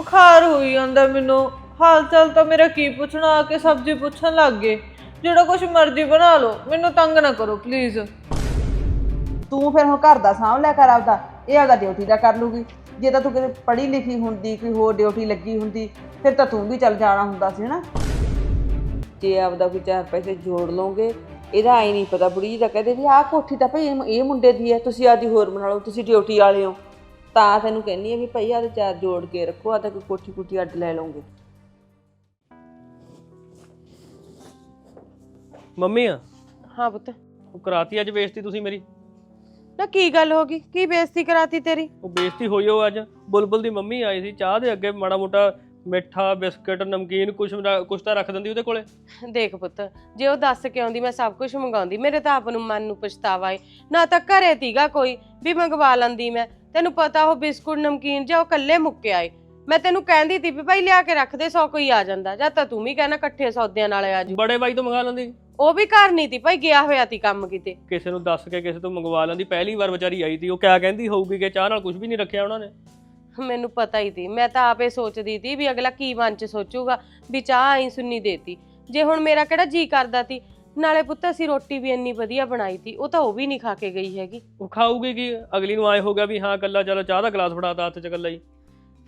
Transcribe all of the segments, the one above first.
ਬੁਖਾਰ ਹੋਈ ਜਾਂਦਾ ਮੈਨੂੰ। ਹਾਲ ਚਾਲ ਤਾਂ ਮੇਰਾ ਕੀ ਪੁੱਛਣਾ ਆ ਕੇ ਸਬਜ਼ੀ ਪੁੱਛਣ ਲੱਗ ਗਏ। ਜਿਹੜਾ ਕੁਝ ਮਰਜ਼ੀ ਬਣਾ ਲਓ ਮੈਨੂੰ ਤੰਗ ਨਾ ਕਰੋ ਪਲੀਜ਼ ਤੂੰ ਫਿਰ ਹੁਣ ਘਰ ਦਾ ਸਾਂਭ ਲਿਆ ਕਰ ਆਪਦਾ ਇਹ ਆਪਦਾ ਡਿਊਟੀ ਦਾ ਕਰ ਲੂਗੀ। ਜੇ ਤਾਂ ਤੂੰ ਕਿਤੇ ਪੜ੍ਹੀ ਲਿਖੀ ਹੁੰਦੀ ਕੋਈ ਹੋਰ ਡਿਊਟੀ ਲੱਗੀ ਹੁੰਦੀ ਫਿਰ ਤਾਂ ਤੂੰ ਵੀ ਚੱਲ ਜਾਣਾ ਹੁੰਦਾ ਸੀ ਹਨਾ? ਜੇ ਆਪਦਾ ਕੋਈ ਚਾਰ ਪੈਸੇ ਜੋੜ ਲਓਗੇ ਇਹਦਾ ਆਈ ਨਹੀਂ ਪਤਾ ਬੁੜੀ ਜੀ ਤਾਂ ਕਹਦੇ ਵੀ ਆਹ ਕੋਠੀ ਤਾਂ ਭਈ ਇਹ ਇਹ ਮੁੰਡੇ ਦੀ ਹੈ ਤੁਸੀਂ ਆਦੀ ਹੋਰ ਬਣਾ ਲਓ ਤੁਸੀਂ ਡਿਊਟੀ ਵਾਲੇ ਹੋ। ਤਾਂ ਤੈਨੂੰ ਕਹਿੰਨੀ ਆ ਵੀ ਭਈ ਆਦੇ ਚਾਰ ਜੋੜ ਕੇ ਰੱਖੋ ਆ ਤਾਂ ਕੋਈ ਕੋਠੀ ਕੁੱਟੀ ਅੱਡ ਲੈ ਲਓਗੇ। ਮੰਮੀ ਆ ਹਾਂ ਪੁੱਤ। ਉਹ ਕਰਾਤੀ ਅੱਜ ਬੇਇੱਜ਼ਤੀ ਤੁਸੀਂ ਮੇਰੀ? ਨਾ ਕੀ ਗੱਲ ਹੋ ਗਈ? ਕੀ ਬੇਇੱਜ਼ਤੀ ਕਰਾਤੀ ਤੇਰੀ? ਉਹ ਬੇਇੱਜ਼ਤੀ ਹੋਈ ਉਹ ਅੱਜ। ਬੁਲਬੁਲ ਦੀ ਮੰਮੀ ਆਈ ਸੀ ਚਾਹ ਦੇ ਅੱਗੇ ਮਾੜਾ ਮੋਟਾ ਮਿੱਠਾ ਬਿਸਕਟ ਨਮਕੀਨ ਕੁਛ ਨਾ- ਕੁਛ ਤਾਂ ਰੱਖ ਦਿੰਦੀ ਉਹਦੇ ਕੋਲੇ। ਦੇਖ ਪੁੱਤ ਜੇ ਉਹ ਦੱਸ ਕੇ ਆਉਂਦੀ ਮੈਂ ਸਭ ਕੁਝ ਮੰਗਾਉਂਦੀ ਮੇਰੇ ਤਾਂ ਆਪ ਨੂੰ ਮਨ ਨੂੰ ਪਛਤਾਵਾ ਏ। ਨਾ ਤਾਂ ਘਰੇ ਤੀਗਾ ਕੋਈ ਵੀ ਮੰਗਵਾ ਲੈਂਦੀ ਮੈਂ। ਤੈਨੂੰ ਪਤਾ ਉਹ ਬਿਸਕੁਟ ਨਮਕੀਨ ਜਾਂ ਉਹ ਕੱਲੇ ਮੁੱਕੇ ਆਏ। ਮੈਂ ਤੈਨੂੰ ਕਹਿੰਦੀ ਤੀ ਵੀ ਭਾਈ ਲਿਆ ਕੇ ਰੱਖ ਦੇ ਸੌ ਕੋਈ ਆ ਜਾਂਦਾ। ਜਾਂ ਤਾਂ ਤੂੰ ਵੀ ਕਹਿਣਾ ਇਕੱਠੇ ਸੌਦਿਆਂ ਨਾਲ ਆ ਜੂ ਬੜੇ ਬਾਈ ਤੋਂ ਮੰਗਾ ਲੈਂਦੀ। ਉਹ ਵੀ ਘਰ ਨਹੀਂ ਤੀ ਭਾਈ ਗਿਆ ਹੋਇਆ ਤੀ ਕੰਮ ਕਿਤੇ। ਕਿਸੇ ਨੂੰ ਦੱਸ ਕੇ ਕਿਸੇ ਤੋਂ ਮੰਗਵਾ ਲੈਂਦੀ। ਪਹਿਲੀ ਵਾਰ ਵਿਚਾਰੀ ਆਈ ਸੀ ਉਹ ਕਿਆ ਕਹਿੰਦੀ ਹੋਊਗੀ ਕਿ ਚਾਹ ਨਾਲ ਕੁਝ ਵੀ ਨਹੀਂ ਰੱਖਿਆ ਉਹਨਾਂ ਨੇ। ਮੈਨੂੰ ਪਤਾ ਹੀ ਤੀ। ਮੈਂ ਤਾਂ ਆਪੇ ਸੋਚਦੀ ਤੀ ਵੀ ਅਗਲਾ ਕੀ ਮਨ ਚ ਸੋਚੂਗਾ ਵੀ ਚਾਹ ਆਈ ਸੁੰਨੀ ਦੇਤੀ। ਜੇ ਹੁਣ ਮੇਰਾ ਕਿਹੜਾ ਜੀ ਕਰਦਾ ਤੀ ਨਾਲੇ ਪੁੱਤ ਅਸੀਂ ਰੋਟੀ ਵੀ ਇੰਨੀ ਵਧੀਆ ਬਣਾਈ ਤੀ ਉਹ ਤਾਂ ਉਹ ਵੀ ਨਹੀਂ ਖਾ ਕੇ ਗਈ ਹੈਗੀ। ਉਹ ਖਾਊਗੀ ਕਿ? ਅਗਲੀ ਨੂੰ ਆਏ ਹੋਗਾ ਵੀ ਹਾਂ ਕੱਲਾ ਚਲੋ ਚਾਹ ਦਾ ਗਲਾਸ ਫੜਾਤਾ ਹੱਥ ਚ ਕੱਲਾ ਹੀ।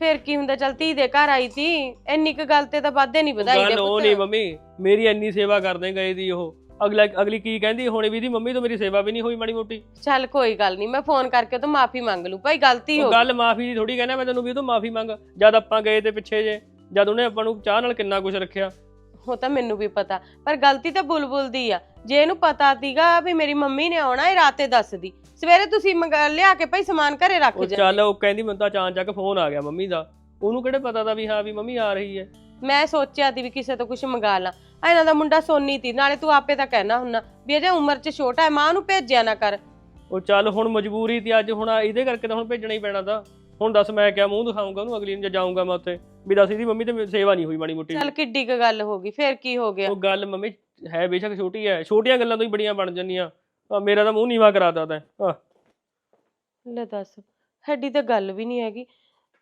ਫੇਰ ਕੀ ਹੁੰਦਾ ਚਲ ਧੀ ਦੇ ਘਰ ਆਈ ਤੀ ਇੰਨੀ ਕੁ ਗੱਲ ਤੇ ਤਾਂ ਵਾਧੇ ਨਹੀਂ ਵਧਾਈ ਦੇ ਗੱਲ ਉਹ ਨਹੀਂ ਮੰਮੀ ਮੇਰੀ ਇੰਨੀ ਸੇਵਾ ਕਰਦੇ ਗਏ ਦੀ ਉਹ। ਅਗਲਾ ਅਗਲੀ ਕੀ ਕਹਿੰਦੀ ਹੋਣੀ ਵੀ ਦੀ ਮੰਮੀ ਤੋਂ ਮੇਰੀ ਸੇਵਾ ਵੀ ਨਹੀਂ ਹੋਈ ਮਾੜੀ ਮੋਟੀ। ਚੱਲ ਕੋਈ ਗੱਲ ਨਹੀਂ ਮੈਂ ਫੋਨ ਕਰਕੇ ਤਾਂ ਮਾਫੀ ਮੰਗ ਲੂ ਭਾਈ ਗਲਤੀ ਹੋ ਉਹ ਗਈ। ਗੱਲ ਮਾਫੀ ਦੀ ਥੋੜੀ ਕਹਿੰਦਾ ਮੈਂ ਤੈਨੂੰ ਵੀ ਉਹ ਤੋਂ ਮਾਫੀ ਮੰਗ। ਜਦ ਆਪਾਂ ਗਏ ਤੇ ਪਿੱਛੇ ਜੇ ਜਦ ਉਹਨੇ ਆਪਾਂ ਨੂੰ ਚਾਹ ਨਾਲ ਕਿੰਨਾ ਕੁਝ ਰੱਖਿਆ ਉਹ ਤਾਂ ਮੈਨੂੰ ਵੀ ਪਤਾ ਪਰ ਗਲਤੀ ਤਾਂ ਬੁਲਬੁਲ ਦੀ ਆ। ਜੇ ਇਹਨੂੰ ਪਤਾ ਤੀਗਾ ਵੀ ਮੇਰੀ ਮੰਮੀ ਨੇ ਆਉਣਾ ਇਹ ਰਾਤੇ ਦੱਸਦੀ। ਸਵੇਰੇ ਤੁਸੀਂ ਮੰਗਾ ਲਿਆ ਕੇ ਭਾਈ ਸਮਾਨ ਘਰੇ ਰੱਖ ਉਹ ਜਾ ਚੱਲ ਉਹ ਕਹਿੰਦੀ ਮੈਨੂੰ ਤਾਂ ਚਾਂਚੱਕ ਫੋਨ ਆ ਗਿਆ ਮੰਮੀ ਦਾ। ਉਹਨੂੰ ਕਿਹੜੇ ਪਤਾ ਦਾ ਵੀ ਹਾਂ ਵੀ ਮੰਮੀ ਆ ਰਹੀ ਹੈ? ਮੈਂ ਸੋਚਿਆ ਤੀ ਵੀ ਕਿਸੇ ਤੋਂ ਕੁਝ ਮੰਗਾ ਲਾਂ। ਆ ਇਹਨਾਂ ਦਾ ਮੁੰਡਾ ਸੋਨੀ ਤੀ ਨਾਲੇ ਤੂੰ ਆਪੇ ਤਾਂ ਕਹਿਣਾ ਹੁੰਨਾ ਵੀ ਇਹਦੇ ਉਮਰ 'ਚ ਛੋਟਾ ਹੈ ਮਾਂ ਨੂੰ ਭੇਜਿਆ ਨਾ ਕਰ। ਉਹ ਚੱਲ ਹੁਣ ਮਜਬੂਰੀ ਤੇ ਅੱਜ ਹੁਣ ਇਹਦੇ ਕਰਕੇ ਤਾਂ ਹੁਣ ਭੇਜਣਾ ਹੀ ਪੈਣਾ ਤਾਂ। ਹੁਣ ਦੱਸ ਮੈਂ ਕਿਆ ਮੂੰਹ ਦਿਖਾਉਂਗਾ ਉਹਨੂੰ ਅਗਲੀ ਨੂੰ ਜੇ ਜਾਊਂਗਾ ਮੈਂ ਉੱਥੇ। ਵੀ ਦੱਸ ਇਹਦੀ ਮੰਮੀ ਤੇ ਸੇਵਾ ਨਹੀਂ ਹੋਈ ਮਾੜੀ ਮੋਟੀ। ਚੱਲ ਕਿੱਡੀ ਕੁ ਗੱਲ ਹੋ ਗਈ ਫੇਰ ਕੀ ਹੋ ਗਿਆ? ਉਹ ਗੱਲ ਮੰਮੀ ਹੈ ਬੇਸ਼ੱਕ ਛੋਟੀ ਹੈ ਛੋਟੀਆਂ ਗੱਲਾਂ ਤੋਂ ਹੀ ਬੜੀਆਂ ਬਣ ਜਾਂਦੀਆਂ। ਆਹ ਮੇਰਾ ਤਾਂ ਮੂੰਹ ਨੀਵਾ ਕਰਾਤਾ ਤੈਂ ਆਹ। ਲੈ ਦੱਸ ਸਾਡੀ ਤਾਂ ਗੱਲ ਵੀ ਨਹੀਂ ਹੈਗੀ।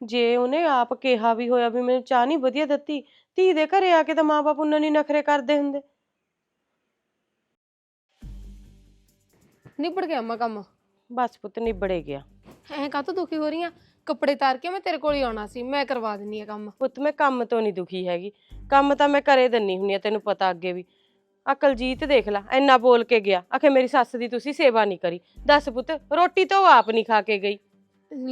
ਜੇ ਉਹਨੇ ਆਪ ਕਿਹਾ ਵੀ ਹੋਇਆ ਵੀ ਮੈਨੂੰ ਚਾਹ ਨਹੀਂ ਵਧੀਆ ਦਿੱਤੀ ਧੀ ਦੇ ਘਰੇ ਆ ਕੇ ਤਾਂ ਮਾਪੇ ਉਹਨਾਂ ਨਹੀਂ ਨਖਰੇ ਕਰਦੇ ਹੁੰਦੇ। ਨਿਬੜ ਗਿਆ ਅੰਮਾ ਕੰਮ। ਬਸ ਪੁੱਤ ਨਿਬੜੇ ਗਿਆ। ਐਂ ਕਾਹਤੋਂ ਦੁਖੀ ਹੋ ਰਹੀ ਆ ਕੱਪੜੇ ਤਾਰ ਕੇ ਮੈਂ ਤੇਰੇ ਕੋਲ ਹੀ ਆਉਣਾ ਸੀ ਮੈਂ ਕਰਵਾ ਦਿੰਨੀ ਆ ਕੰਮ। ਪੁੱਤ ਮੈਂ ਕੰਮ ਤੋਂ ਨਹੀਂ ਦੁਖੀ ਹੈਗੀ। ਕੰਮ ਤਾਂ ਮੈਂ ਕਰੇ ਦਿੰਨੀ ਹੁੰਨੀ ਆ ਤੈਨੂੰ ਪਤਾ ਅੱਗੇ ਵੀ। ਅਕਲਜੀਤ ਦੇਖ ਲੈ ਇੰਨਾ ਬੋਲ ਕੇ ਗਿਆ। ਆਖੇ ਮੇਰੀ ਸੱਸ ਦੀ ਤੁਸੀਂ ਸੇਵਾ ਨਹੀਂ ਕਰੀ। ਦੱਸ ਪੁੱਤ ਰੋਟੀ ਤਾਂ ਉਹ ਆਪ ਨਹੀਂ ਖਾ ਕੇ ਗਈ।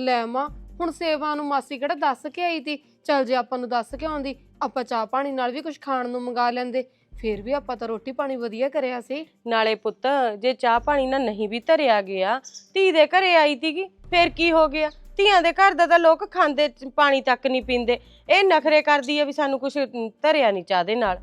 ਲੈ ਮਾਂ ਹੁਣ ਸੇਵਾ ਨੂੰ ਮਾਸੀ ਕਿਹੜਾ ਦੱਸ ਕੇ ਆਈ ਤੀ? ਚੱਲ ਜੇ ਆਪਾਂ ਨੂੰ ਦੱਸ ਕੇ ਆਉਂਦੀ ਆਪਾਂ ਚਾਹ ਪਾਣੀ ਨਾਲ ਵੀ ਕੁਝ ਖਾਣ ਨੂੰ ਮੰਗਾ ਲੈਂਦੇ। ਫੇਰ ਵੀ ਆਪਾਂ ਤਾਂ ਰੋਟੀ ਪਾਣੀ ਵਧੀਆ ਕਰਿਆ ਸੀ। ਨਾਲੇ ਪੁੱਤ ਜੇ ਚਾਹ ਪਾਣੀ ਨਾਲ ਨਹੀਂ ਵੀ ਧਰਿਆ ਗਿਆ ਧੀ ਦੇ ਘਰੇ ਆਈ ਤੀਗੀ ਫੇਰ ਕੀ ਹੋ ਗਿਆ? ਧੀਆਂ ਦੇ ਘਰ ਦਾ ਤਾਂ ਲੋਕ ਖਾਂਦੇ ਚ- ਪਾਣੀ ਤੱਕ ਨਹੀਂ ਪੀਂਦੇ। ਇਹ ਨਖਰੇ ਕਰਦੀ ਆ ਵੀ ਸਾਨੂੰ ਕੁਝ ਧਰਿਆ ਨਹੀਂ ਚਾਹ ਦੇ ਨਾਲ।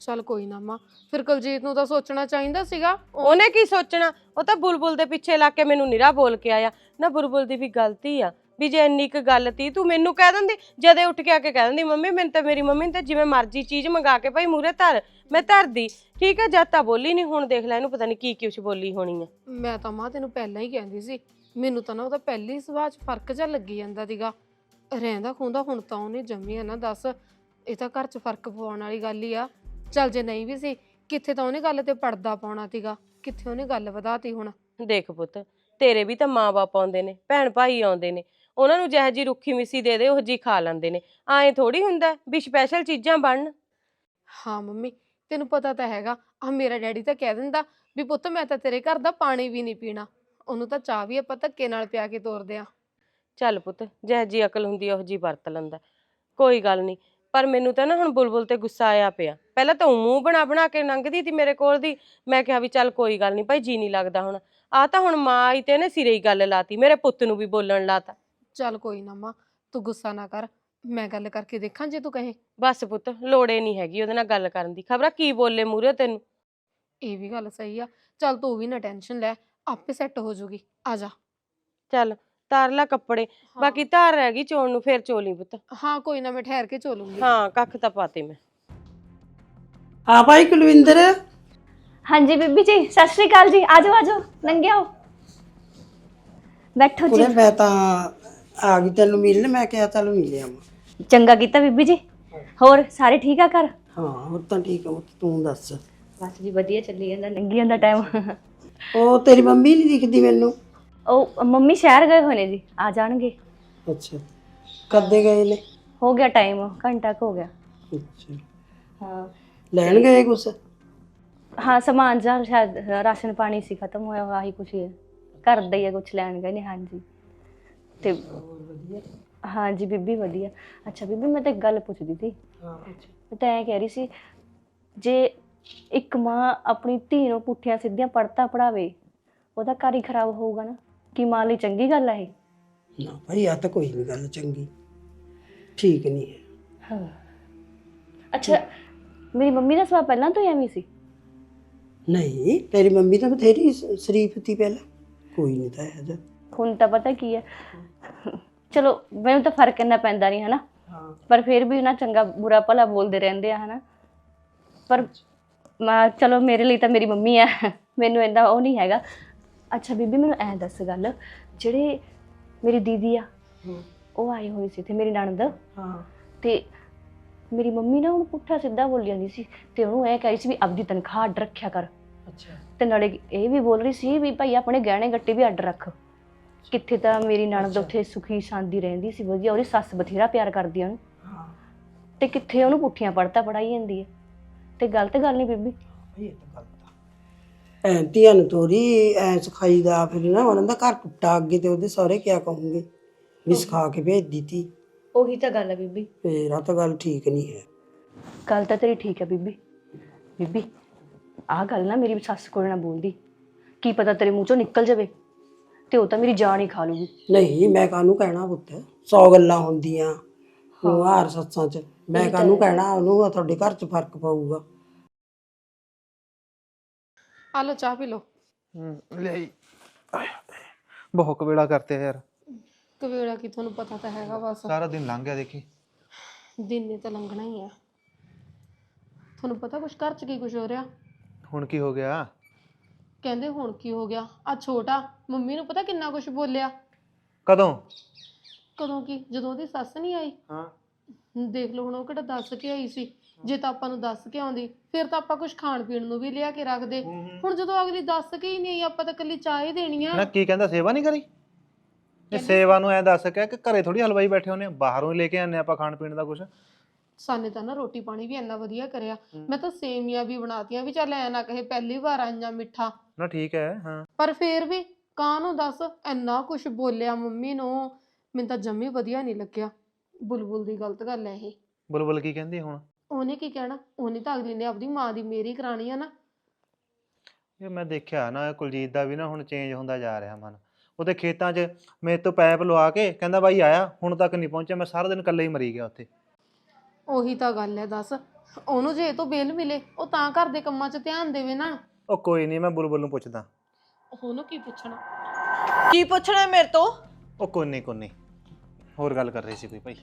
ਚੱਲ ਕੋਈ ਨਾ ਮਾਂ ਫਿਰ ਕੁਲਜੀਤ ਨੂੰ ਤਾਂ ਸੋਚਣਾ ਚਾਹੀਦਾ ਸੀਗਾ। ਉਹ- ਉਹਨੇ ਕੀ ਸੋਚਣਾ? ਉਹ ਤਾਂ ਬੁਲਬੁਲ ਦੇ ਪਿੱਛੇ ਲੱਗ ਕੇ ਮੈਨੂੰ ਨਿਰਾ ਬੋਲ ਕੇ ਆਇਆ। ਨਾ ਬੁਲਬੁਲ ਦੀ ਵੀ ਗਲਤੀ ਆ ਵੀ ਜੇ ਇੰਨੀ ਕੁ ਗੱਲ ਤੀ ਤੂੰ ਮੈਨੂੰ ਕਹਿ ਦਿੰਦੀ ਜਦੇ ਉੱਠ ਕੇ ਆ ਕੇ ਕਹਿ ਦਿੰਦੀ ਮੰਮੀ ਮੈਨੂੰ ਤਾਂ ਮੇਰੀ ਮੰਮੀ ਨੇ ਤਾਂ ਜਿਵੇਂ ਮਰਜ਼ੀ ਚੀਜ਼ ਮੰਗਾ ਕੇ ਭਾਈ ਮੂਰੇ ਧਰ ਮੈਂ ਧਰਦੀ। ਠੀਕ ਹੈ ਜਦ ਤਾਂ ਬੋਲੀ ਨਹੀਂ ਹੁਣ ਦੇਖ ਲੈ ਇਹਨੂੰ ਪਤਾ ਨਹੀਂ ਕੀ ਕੁਛ ਬੋਲੀ ਹੋਣੀ ਆ। ਮੈਂ ਤਾਂ ਮਾਂ ਤੈਨੂੰ ਪਹਿਲਾਂ ਹੀ ਕਹਿੰਦੀ ਸੀ ਮੈਨੂੰ ਤਾਂ ਨਾ ਉਹਦਾ ਪਹਿਲੀ ਸੁਭਾਅ 'ਚ ਫ਼ਰਕ ਜਿਹਾ ਲੱਗੀ ਜਾਂਦਾ ਸੀਗਾ। ਰਹਿੰਦਾ ਖੁੰਦਾ ਹੁਣ ਤਾਂ ਉਹਨੇ ਜੰਮੀ ਆ ਨਾ ਦੱਸ। ਇਹ ਤਾਂ ਘਰ 'ਚ ਫ਼ਰਕ ਪਵਾਉਣ ਵਾਲੀ ਗੱਲ ਹੀ ਆ। ਚੱਲ ਜੇ ਨਹੀਂ ਵੀ ਸੀ ਕਿੱਥੇ ਤਾਂ ਉਹਨੇ ਗੱਲ ਤੇ ਪਰਦਾ ਪਾਉਣਾ ਸੀਗਾ। ਕਿੱਥੇ ਉਹਨੇ ਗੱਲ ਵਧਾਤੀ ਹੁਣ? ਦੇਖ ਪੁੱਤ ਤੇਰੇ ਵੀ ਤਾਂ ਮਾਂ-ਬਾਪ ਆਉਂਦੇ ਨੇ ਭੈਣ ਭਾਈ ਆਉਂਦੇ ਨੇ। ਉਹਨਾਂ ਨੂੰ ਜਿਹੋ ਜੀ ਰੁੱਖੀ ਮਿੱਸੀ ਦੇ ਦੇ ਉਹ ਜੀ ਖਾ ਲੈਂਦੇ ਨੇ। ਐਂ ਥੋੜੀ ਹੁੰਦਾ ਵੀ ਸਪੈਸ਼ਲ ਚੀਜ਼ਾਂ ਬਣਨ। ਹਾਂ ਮੰਮੀ ਤੈਨੂੰ ਪਤਾ ਤਾਂ ਹੈਗਾ। ਆ ਮੇਰਾ ਡੈਡੀ ਤਾਂ ਕਹਿ ਦਿੰਦਾ ਵੀ ਪੁੱਤ ਮੈਂ ਤਾਂ ਤੇਰੇ ਘਰ ਦਾ ਪਾਣੀ ਵੀ ਨਹੀਂ ਪੀਣਾ। ਉਹਨੂੰ ਤਾਂ ਚਾਹ ਵੀ ਆਪਾਂ ਧੱਕੇ ਨਾਲ ਪਿਆ ਕੇ ਤੋਰਦੇ ਆ ਚੱਲ ਪੁੱਤ ਜਿਹੋ ਜੀ ਅਕਲ ਹੁੰਦੀ ਉਹ ਜੀ ਵਰਤ ਲੈਂਦਾ। ਕੋਈ ਗੱਲ ਨਹੀਂ ਪਰ ਮੈਨੂੰ ਤਾਂ ਨਾ ਹੁਣ ਬੁਲਬੁਲ ਤੇ ਗੁੱਸਾ ਆਇਆ ਪਿਆ। ਪਹਿਲਾਂ ਤਾਂ ਊਂ ਮੂੰਹ ਬਣਾ ਬਣਾ ਕੇ ਲੰਘਦੀ ਸੀ ਮੇਰੇ ਕੋਲ ਦੀ। ਮੈਂ ਕਿਹਾ ਵੀ ਚੱਲ ਕੋਈ ਗੱਲ ਨਹੀਂ ਭਾਈ ਜੀ ਨਹੀਂ ਲੱਗਦਾ ਹੁਣ। ਆ ਤਾਂ ਹੁਣ ਮਾਂ ਆਈ ਤੇ ਨੇ ਸਿਰੇ ਹੀ ਗੱਲ ਲਾਤੀ ਮੇਰੇ ਪੁੱਤ ਨੂੰ ਵੀ ਬੋਲਣ ਲਾਤਾ। ਚੱਲ ਕੋਈ ਨਾ ਮਾਂ ਤੂੰ ਗੁੱਸਾ ਨਾ ਕਰ ਮੈਂ ਗੱਲ ਕਰਕੇ ਦੇਖਾਂ ਜੇ ਤੂੰ ਕਹੇ। ਬਸ ਪੁੱਤ ਲੋੜੇ ਨਹੀਂ ਹੈਗੀ ਉਹਦੇ ਨਾਲ ਗੱਲ ਕਰਨ ਦੀ। ਖਬਰਾਂ ਕੀ ਬੋਲੇ ਮੂਰੇ ਤੈਨੂੰ? ਇਹ ਵੀ ਗੱਲ ਸਹੀ ਆ ਚੱਲ ਤੂੰ ਵੀ ਨਾ ਟੈਨਸ਼ਨ ਲੈ ਆਪੇ ਸੈੱਟ ਹੋ ਜੂਗੀ। ਆ ਜਾ। ਚੱਲ ਤਾਰ ਲੈ ਕੱਪੜੇ। ਬਾਕੀ ਧਾਰ ਰਹਿ ਗਈ ਚੋਣ ਨੂੰ ਫੇਰ ਚੋਲੀ ਪੁੱਤ। ਹਾਂ ਕੋਈ ਨਾ ਮੈਂ ਠਹਿਰ ਕੇ ਚੋਲੂੰਗੀ। ਹਾਂ ਕੱਖ ਤਾਂ ਪਾਤੇ ਮੈਂ। ਹਾਂ ਭਾਈ ਕੁਲਵਿੰਦਰ। ਹਾਂਜੀ ਬੀਬੀ ਜੀ ਸਤਿ ਸ਼੍ਰੀ ਅਕਾਲ ਜੀ। ਆਜੋ ਆਜੋ ਲੰਘੇ ਆਓ। ਬੈਠੋ ਜੀ। ਮੈਂ ਤਾਂ ਆ ਗਈ ਤੈਨੂੰ ਮਿਲਣ। ਮੈਂ ਕਿਹਾ ਚੱਲ ਮਿਲਿਆ ਮੈਂ ਚੰਗਾ ਕੀਤਾ ਬੀਬੀ ਜੀ। ਹੋਰ ਸਾਰੇ ਠੀਕ ਆ ਘਰ? ਹਾਂ ਹੋਰ ਤਾਂ ਠੀਕ ਆ। ਉਹ ਤੂੰ ਦੱਸ। ਬਸ ਜੀ ਵਧੀਆ ਚੱਲੀ ਜਾਂਦਾ। ਲੰਘੀ ਜਾਂਦਾ ਟਾਈਮ ਉਹ ਤੇਰੀ ਮੰਮੀ ਨਹੀਂ ਦਿਖਦੀ ਮੈਨੂੰ? ਉਹ ਮੰਮੀ ਸ਼ਹਿਰ ਗਏ ਹੋਏ ਨੇ ਜੀ ਆ ਜਾਣਗੇ। ਅੱਛਾ ਕਦੇ ਗਏ ਨੇ? ਹੋ ਗਿਆ ਟਾਈਮ ਘੰਟਾ ਕੁ ਹੋ ਗਿਆ। ਅੱਛਾ। ਹਾਂ ਲੈਣ ਗਏ ਕੁਛ? ਹਾਂ ਸਮਾਨ ਜਾਂ ਸ਼ਾਇਦ ਰਾਸ਼ਨ ਪਾਣੀ ਸੀ ਖਤਮ ਹੋਇਆ ਹੋਇਆ ਆਹੀ ਕੁਛ। ਹੀ ਹੈ ਘਰ ਦਾ ਹੀ ਹੈ ਕੁਛ ਲੈਣ ਗਏ ਨੇ ਹਾਂਜੀ। ਤੇ ਹਾਂਜੀ ਬੀਬੀ ਵਧੀਆ। ਅੱਛਾ ਬੀਬੀ ਮੈਂ ਤਾਂ ਇੱਕ ਗੱਲ ਪੁੱਛਦੀ ਸੀ। ਹਾਂ। ਮੈਂ ਤਾਂ ਐਂ ਕਹਿ ਰਹੀ ਸੀ ਜੇ ਇੱਕ ਮਾਂ ਆਪਣੀ ਧੀ ਨੂੰ ਪੁੱਠੀਆਂ ਸਿੱਧੀਆਂ ਪੜਤਾ ਪੜਾਵੇ ਉਹਦਾ ਘਰ ਹੀ ਖਰਾਬ ਹੋਊਗਾ ਨਾ। ਕੀ ਮਾਂ ਲਈ ਚੰਗੀ ਗੱਲ ਹੈ ਇਹ? ਨਾ ਭਾਈ ਆ ਤਾਂ ਕੋਈ ਨਹੀਂ ਗੱਲ ਚੰਗੀ। ਠੀਕ ਨਹੀਂ ਹੈ। ਹਾਂ। ਅੱਛਾ ਮੇਰੀ ਮੰਮੀ ਦਾ ਸੁਭਾਅ ਪਹਿਲਾਂ ਤੋਂ ਹੀ ਐਵੇਂ ਸੀ? ਨਹੀਂ ਤੇਰੀ ਮੰਮੀ ਤਾਂ ਬਥੇਰੀ ਸ- ਸ਼ਰੀਫ ਸੀ ਪਹਿਲਾਂ। ਕੋਈ ਨਹੀਂ ਤਾਂ ਹੈ ਹੁਣ ਤਾਂ ਪਤਾ ਕੀ ਹੈ। ਚਲੋ ਮੈਨੂੰ ਤਾਂ ਫ਼ਰਕ ਇੰਨਾ ਪੈਂਦਾ ਨਹੀਂ ਹਨਾ? ਹਾਂ। ਪਰ ਫਿਰ ਵੀ ਨਾ ਚੰਗਾ ਬੁਰਾ ਭਲਾ ਬੋਲਦੇ ਰਹਿੰਦੇ ਆ ਹਨਾ? ਪਰ ਮੈਂ ਚਲੋ ਮੇਰੇ ਲਈ ਤਾਂ ਮੇਰੀ ਮੰਮੀ ਆ ਮੈਨੂੰ ਇੰਨਾ ਉਹ ਨਹੀਂ ਹੈਗਾ। ਅੱਛਾ ਬੀਬੀ ਮੈਨੂੰ ਐਂ ਦੱਸ ਗੱਲ। ਜਿਹੜੇ ਮੇਰੀ ਦੀਦੀ ਆ ਉਹ ਆਏ ਹੋਏ ਸੀ ਤੇ ਮੇਰੀ ਨਣਦ। ਹਾਂ। ਤੇ ਮੇਰੀ ਮੰਮੀ ਨਾ ਉਹਨੂੰ ਪੁੱਠਾ ਸਿੱਧਾ ਬੋਲੀ ਜਾਂਦੀ ਸੀ। ਤੇ ਉਹਨੂੰ ਇਹ ਕਹੀ ਸੀ ਵੀ ਆਪਦੀ ਤਨਖਾਹ ਅੱਡ ਰੱਖਿਆ ਕਰ। ਅੱਛਾ। ਤੇ ਨਾਲੇ ਇਹ ਵੀ ਬੋਲ ਰਹੀ ਸੀ ਵੀ ਭਾਈ ਆਪਣੇ ਗਹਿਣੇ ਗੱਟੇ ਵੀ ਅੱਡ ਰੱਖ। ਕਿੱਥੇ ਤਾਂ ਮੇਰੀ ਨਣਦ ਉੱਥੇ ਸੁਖੀ ਸ਼ਾਂਤੀ ਰਹਿੰਦੀ ਸੀ ਵਧੀਆ। ਉਹਦੀ ਸੱਸ ਬਥੇਰਾ ਪਿਆਰ ਕਰਦੀ ਉਹਨੂੰ। ਹਾਂ। ਤੇ ਕਿੱਥੇ ਉਹਨੂੰ ਪੁੱਠੀਆਂ ਪੜਤਾ ਪੜਾਈ ਜਾਂਦੀ ਹੈ ਤੇ ਗਲਤ ਗੱਲ ਨਹੀਂ ਬੀਬੀ। ਇਹ ਤਾਂ ਐ ਧੀਆਂ ਨੂੰ ਤੋਰੀ ਐ ਸਿਖਾਈ ਦਾ ਫਿਰ ਨਾ ਉਹਨਾਂ ਦਾ ਘਰ ਟੁੱਟਾ ਅੱਗੇ ਤੇ ਉਹਦੇ ਸਹੁਰੇ ਕਿਆ ਕਹੋਗੇ ਵੀ ਸਿਖਾ ਕੇ ਭੇਜ ਦਿੱਤੀ। ਉਹੀ ਤਾਂ ਗੱਲ ਹੈ ਬੀਬੀ। ਫੇਰ ਆ ਤਾਂ ਗੱਲ ਠੀਕ ਨਹੀਂ ਹੈ। ਗੱਲ ਤਾਂ ਤੇਰੀ ਠੀਕ ਹੈ ਬੀਬੀ। ਬੀਬੀ ਆਹ ਗੱਲ ਨਾ ਮੇਰੀ ਸੱਸ ਕੋਲ ਨਾ ਬੋਲਦੀ। ਕੀ ਪਤਾ ਤੇਰੇ ਮੂੰਹ ਚੋਂ ਨਿਕਲ ਜਾਵੇ ਤੇ ਉਹ ਤਾਂ ਮੇਰੀ ਜਾਨ ਹੀ ਖਾ ਲੂਗੀ। ਨਹੀਂ ਮੈਂ ਕਾਹਨੂੰ ਕਹਿਣਾ ਪੁੱਤ? ਸੌ ਗੱਲਾਂ ਹੁੰਦੀਆਂ। ਹਾਰ ਸੱਸਾਂ 'ਚ। ਮੈਂ ਕਾਹਨੂੰ ਕਹਿਣਾ ਉਹਨੂੰ ਤੁਹਾਡੇ ਘਰ 'ਚ ਫ਼ਰਕ ਪਊਗਾ। ਆ ਲਓ ਚਾਹ ਪੀ ਲਓ। ਹੂੰ ਲਈ ਬਹੁਤ ਕਵੇਲਾ ਕਰਤੇ ਯਾਰ। ਕਵੇੜਾ ਕੀ ਤੁਹਾਨੂੰ ਪਤਾ ਤਾਂ ਹੈਗਾ ਬਸ। ਸਾਰਾ ਦਿਨ ਲੰਘ ਗਿਆ ਦੇਖੀ। ਦਿਨ ਨੇ ਤਾਂ ਲੰਘਣਾ ਹੀ ਆ। ਤੁਹਾਨੂੰ ਪਤਾ ਕੁਛ ਘਰ 'ਚ ਕੀ ਕੁਛ ਹੋ ਰਿਹਾ? ਹੁਣ ਕੀ ਹੋ ਗਿਆ? ਕਹਿੰਦੇ ਹੁਣ ਕੀ ਹੋ ਗਿਆ? ਆ ਛੋਟਾ ਮੰਮੀ ਨੂੰ ਪਤਾ ਕਿੰਨਾ ਕੁਛ ਬੋਲਿਆ? ਕਦੋਂ? ਕਦੋਂ ਕੀ? ਜਦੋਂ ਉਹਦੀ ਸੱਸ ਨਹੀਂ ਆਈ? ਹਾਂ। ਦੇਖ ਲਓ ਹੁਣ ਉਹ ਕਿਹੜਾ ਦੱਸ ਕੇ ਆਈ ਸੀ। ਜੇ ਤਾਂ ਆਪਾਂ ਨੂੰ ਦੱਸ ਕੇ ਆਉਂਦੀ ਫਿਰ ਤਾਂ ਆਪਾਂ ਕੁਝ ਖਾਣ ਪੀਣ ਨੂੰ ਵੀ ਲਿਆ ਕੇ ਰੱਖਦੇ। ਹੁਣ ਜਦੋਂ ਅਗਲੀ ਦੱਸ ਕੇ ਹੀ ਨਹੀਂ ਆਈ ਆਪਾਂ ਤਾਂ ਕੱਲੀ ਚਾਹ ਹੀ ਦੇਣੀ ਆ। ਨਾ ਕੀ ਕਹਿੰਦਾ ਸੇਵਾ ਨਹੀਂ ਕਰੀ? ਇਹ ਸੇਵਾ ਨੂੰ ਐ ਦੱਸ ਕੇ ਕਿ ਘਰੇ ਥੋੜੀ ਹਲਵਾਈ ਬੈਠੇ ਹੁੰਨੇ ਆ, ਬਾਹਰੋਂ ਹੀ ਲੈ ਕੇ ਆਨੇ ਆਪਾਂ ਖਾਣ ਪੀਣ ਦਾ ਕੁਝ ਸਾਨੇ ਤਾਂ ਨਾ ਰੋਟੀ ਪਾਣੀ ਵੀ ਇੰਨਾ ਵਧੀਆ ਕਰਿਆ। ਮੈਂ ਤਾਂ ਸੇਮੀਆਂ ਵੀ ਬਣਾਤੀਆਂ ਵੀ ਚੱਲ ਐ ਨਾ ਕਹੇ ਪਹਿਲੀ ਵਾਰ ਆਈਆਂ ਮਿੱਠਾ। ਨਾ ਠੀਕ ਹੈ ਹਾਂ। ਪਰ ਫੇਰ ਵੀ ਕਾਂ ਨੂੰ ਦੱਸ ਇੰਨਾ ਕੁਝ ਬੋਲਿਆ ਮੰਮੀ ਨੂੰ। ਮੈਨੂੰ ਤਾਂ ਜੰਮੀ ਵਧੀਆ ਨਹੀਂ ਲੱਗਿਆ। ਬੁਲਬੁਲ ਦੀ ਗਲਤ ਗੱਲ ਹੈ ਇਹ। ਬੁਲਬੁਲ ਕੀ ਕਹਿੰਦੀ ਹੁਣ? ਉਹਨੇ ਕੀ ਕਹਿਣਾ? ਉਹਨੇ ਤਾਂ ਅਗਲੀ ਨੇ ਆਪਦੀ ਮਾਂ ਦੀ ਮੇਰੀ ਕਰਾਣੀ ਆ ਨਾ। ਇਹ ਮੈਂ ਦੇਖਿਆ ਨਾ ਕੁਲਜੀਤ ਦਾ ਵੀ ਨਾ ਹੁਣ ਚੇਂਜ ਹੁੰਦਾ ਜਾ ਰਿਹਾ ਮਨ। ਉਹਦੇ ਖੇਤਾਂ 'ਚ ਮੇਰੇ ਤੋਂ ਪੈਪ ਲਵਾ ਕੇ ਕਹਿੰਦਾ ਬਾਈ ਆਇਆ ਹੁਣ ਤੱਕ ਨਹੀਂ ਪਹੁੰਚਿਆ ਮੈਂ ਸਾਰਾ ਦਿਨ ਇਕੱਲੇ ਹੀ ਮਰੀ ਗਿਆ ਉੱਥੇ। ਉਹੀ ਤਾਂ ਗੱਲ ਹੈ ਦੱਸ। ਉਹਨੂੰ ਜੇ ਇਹ ਤੋਂ ਬੇਲ ਮਿਲੇ ਉਹ ਤਾਂ ਘਰ ਦੇ ਕੰਮਾਂ 'ਚ ਧਿਆਨ ਦੇਵੇ ਨਾ। ਉਹ ਕੋਈ ਨਹੀਂ ਮੈਂ ਬੁਲਬੁਲ ਨੂੰ ਪੁੱਛਦਾ। ਉਹਨੂੰ ਕੀ ਪੁੱਛਣਾ? ਕੀ ਪੁੱਛਣਾ ਮੇਰੇ ਤੋਂ? ਉਹ ਕੋਈ ਨਹੀਂ ਕੋਈ ਨਹੀਂ। ਹੋਰ ਗੱਲ ਕਰ ਰਹੀ ਸੀ ਕੋਈ ਭਾਈ।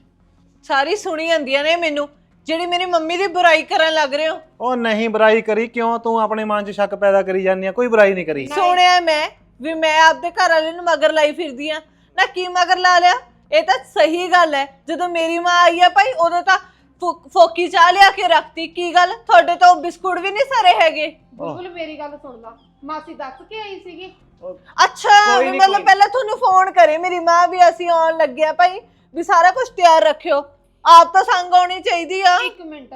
ਸਾਰੀ ਸੁਣੀ ਜਾਂਦੀਆਂ ਨੇ ਮੈਨੂੰ। ਜਿਹੜੀ ਮੇਰੀ ਮੰਮੀ ਦੀ ਬੁਰਾਈ ਕਰਨ ਲੱਗ ਰਹੇ ਹੋ। ਉਹ ਨਹੀਂ ਬੁਰਾਈ ਕਰੀ ਕਿਉਂ? ਤੂੰ ਆਪਣੇ ਮਨ 'ਚ ਸ਼ੱਕ ਪੈਦਾ ਕਰੀ ਜਾਂਦੀ ਆ ਕੋਈ ਬੁਰਾਈ ਨਹੀਂ ਕਰੀ। ਸੁਣਿਆ ਮੈਂ ਵੀ ਮੈਂ ਆਪਦੇ ਘਰ ਵਾਲੇ ਨੂੰ ਮਗਰ ਲਾਈ ਫਿਰਦੀ ਆ। ਨਾ ਕੀ ਮਗਰ ਲਾ ਲਿਆ? ਇਹ ਤਾਂ ਸਹੀ ਗੱਲ ਹੈ। ਜਦੋਂ ਮੇਰੀ ਮਾਂ ਆਈ ਆ ਭਾਈ ਉਦੋਂ ਤਾਂ ਫੋ- ਫੋਕੀ ਚਾਹ ਲਿਆ ਕੇ ਰੱਖਤੀ। ਕੀ ਗੱਲ? ਤੁਹਾਡੇ ਤੋਂ ਬਿਸਕੁਟ ਵੀ ਨਹੀਂ ਸਰੇ ਹੈਗੇ। ਬੁਲਬੁਲ ਮੇਰੀ ਗੱਲ ਸੁਣ ਲਾ। ਮਾਸੀ ਦੱਸ ਕੇ ਆਈ ਸੀਗੀ। ਅੱਛਾ ਕੋਈ ਵੀ ਨੀ, ਮਤਲਬ ਪਹਿਲਾਂ ਤੁਹਾਨੂੰ ਫੋਨ ਕਰੇ ਮੇਰੀ ਮਾਂ ਵੀ ਅਸੀਂ ਆਉਣ ਲੱਗਿਆ ਭਾਈ ਵੀ ਸਾਰਾ ਕੁਝ ਤਿਆਰ ਰੱਖਿਓ। ਆਪ ਤਾਂ ਸੰਗ ਆਉਣੀ ਚਾਹੀਦੀ ਆ। ਇੱਕ ਮਿੰਟ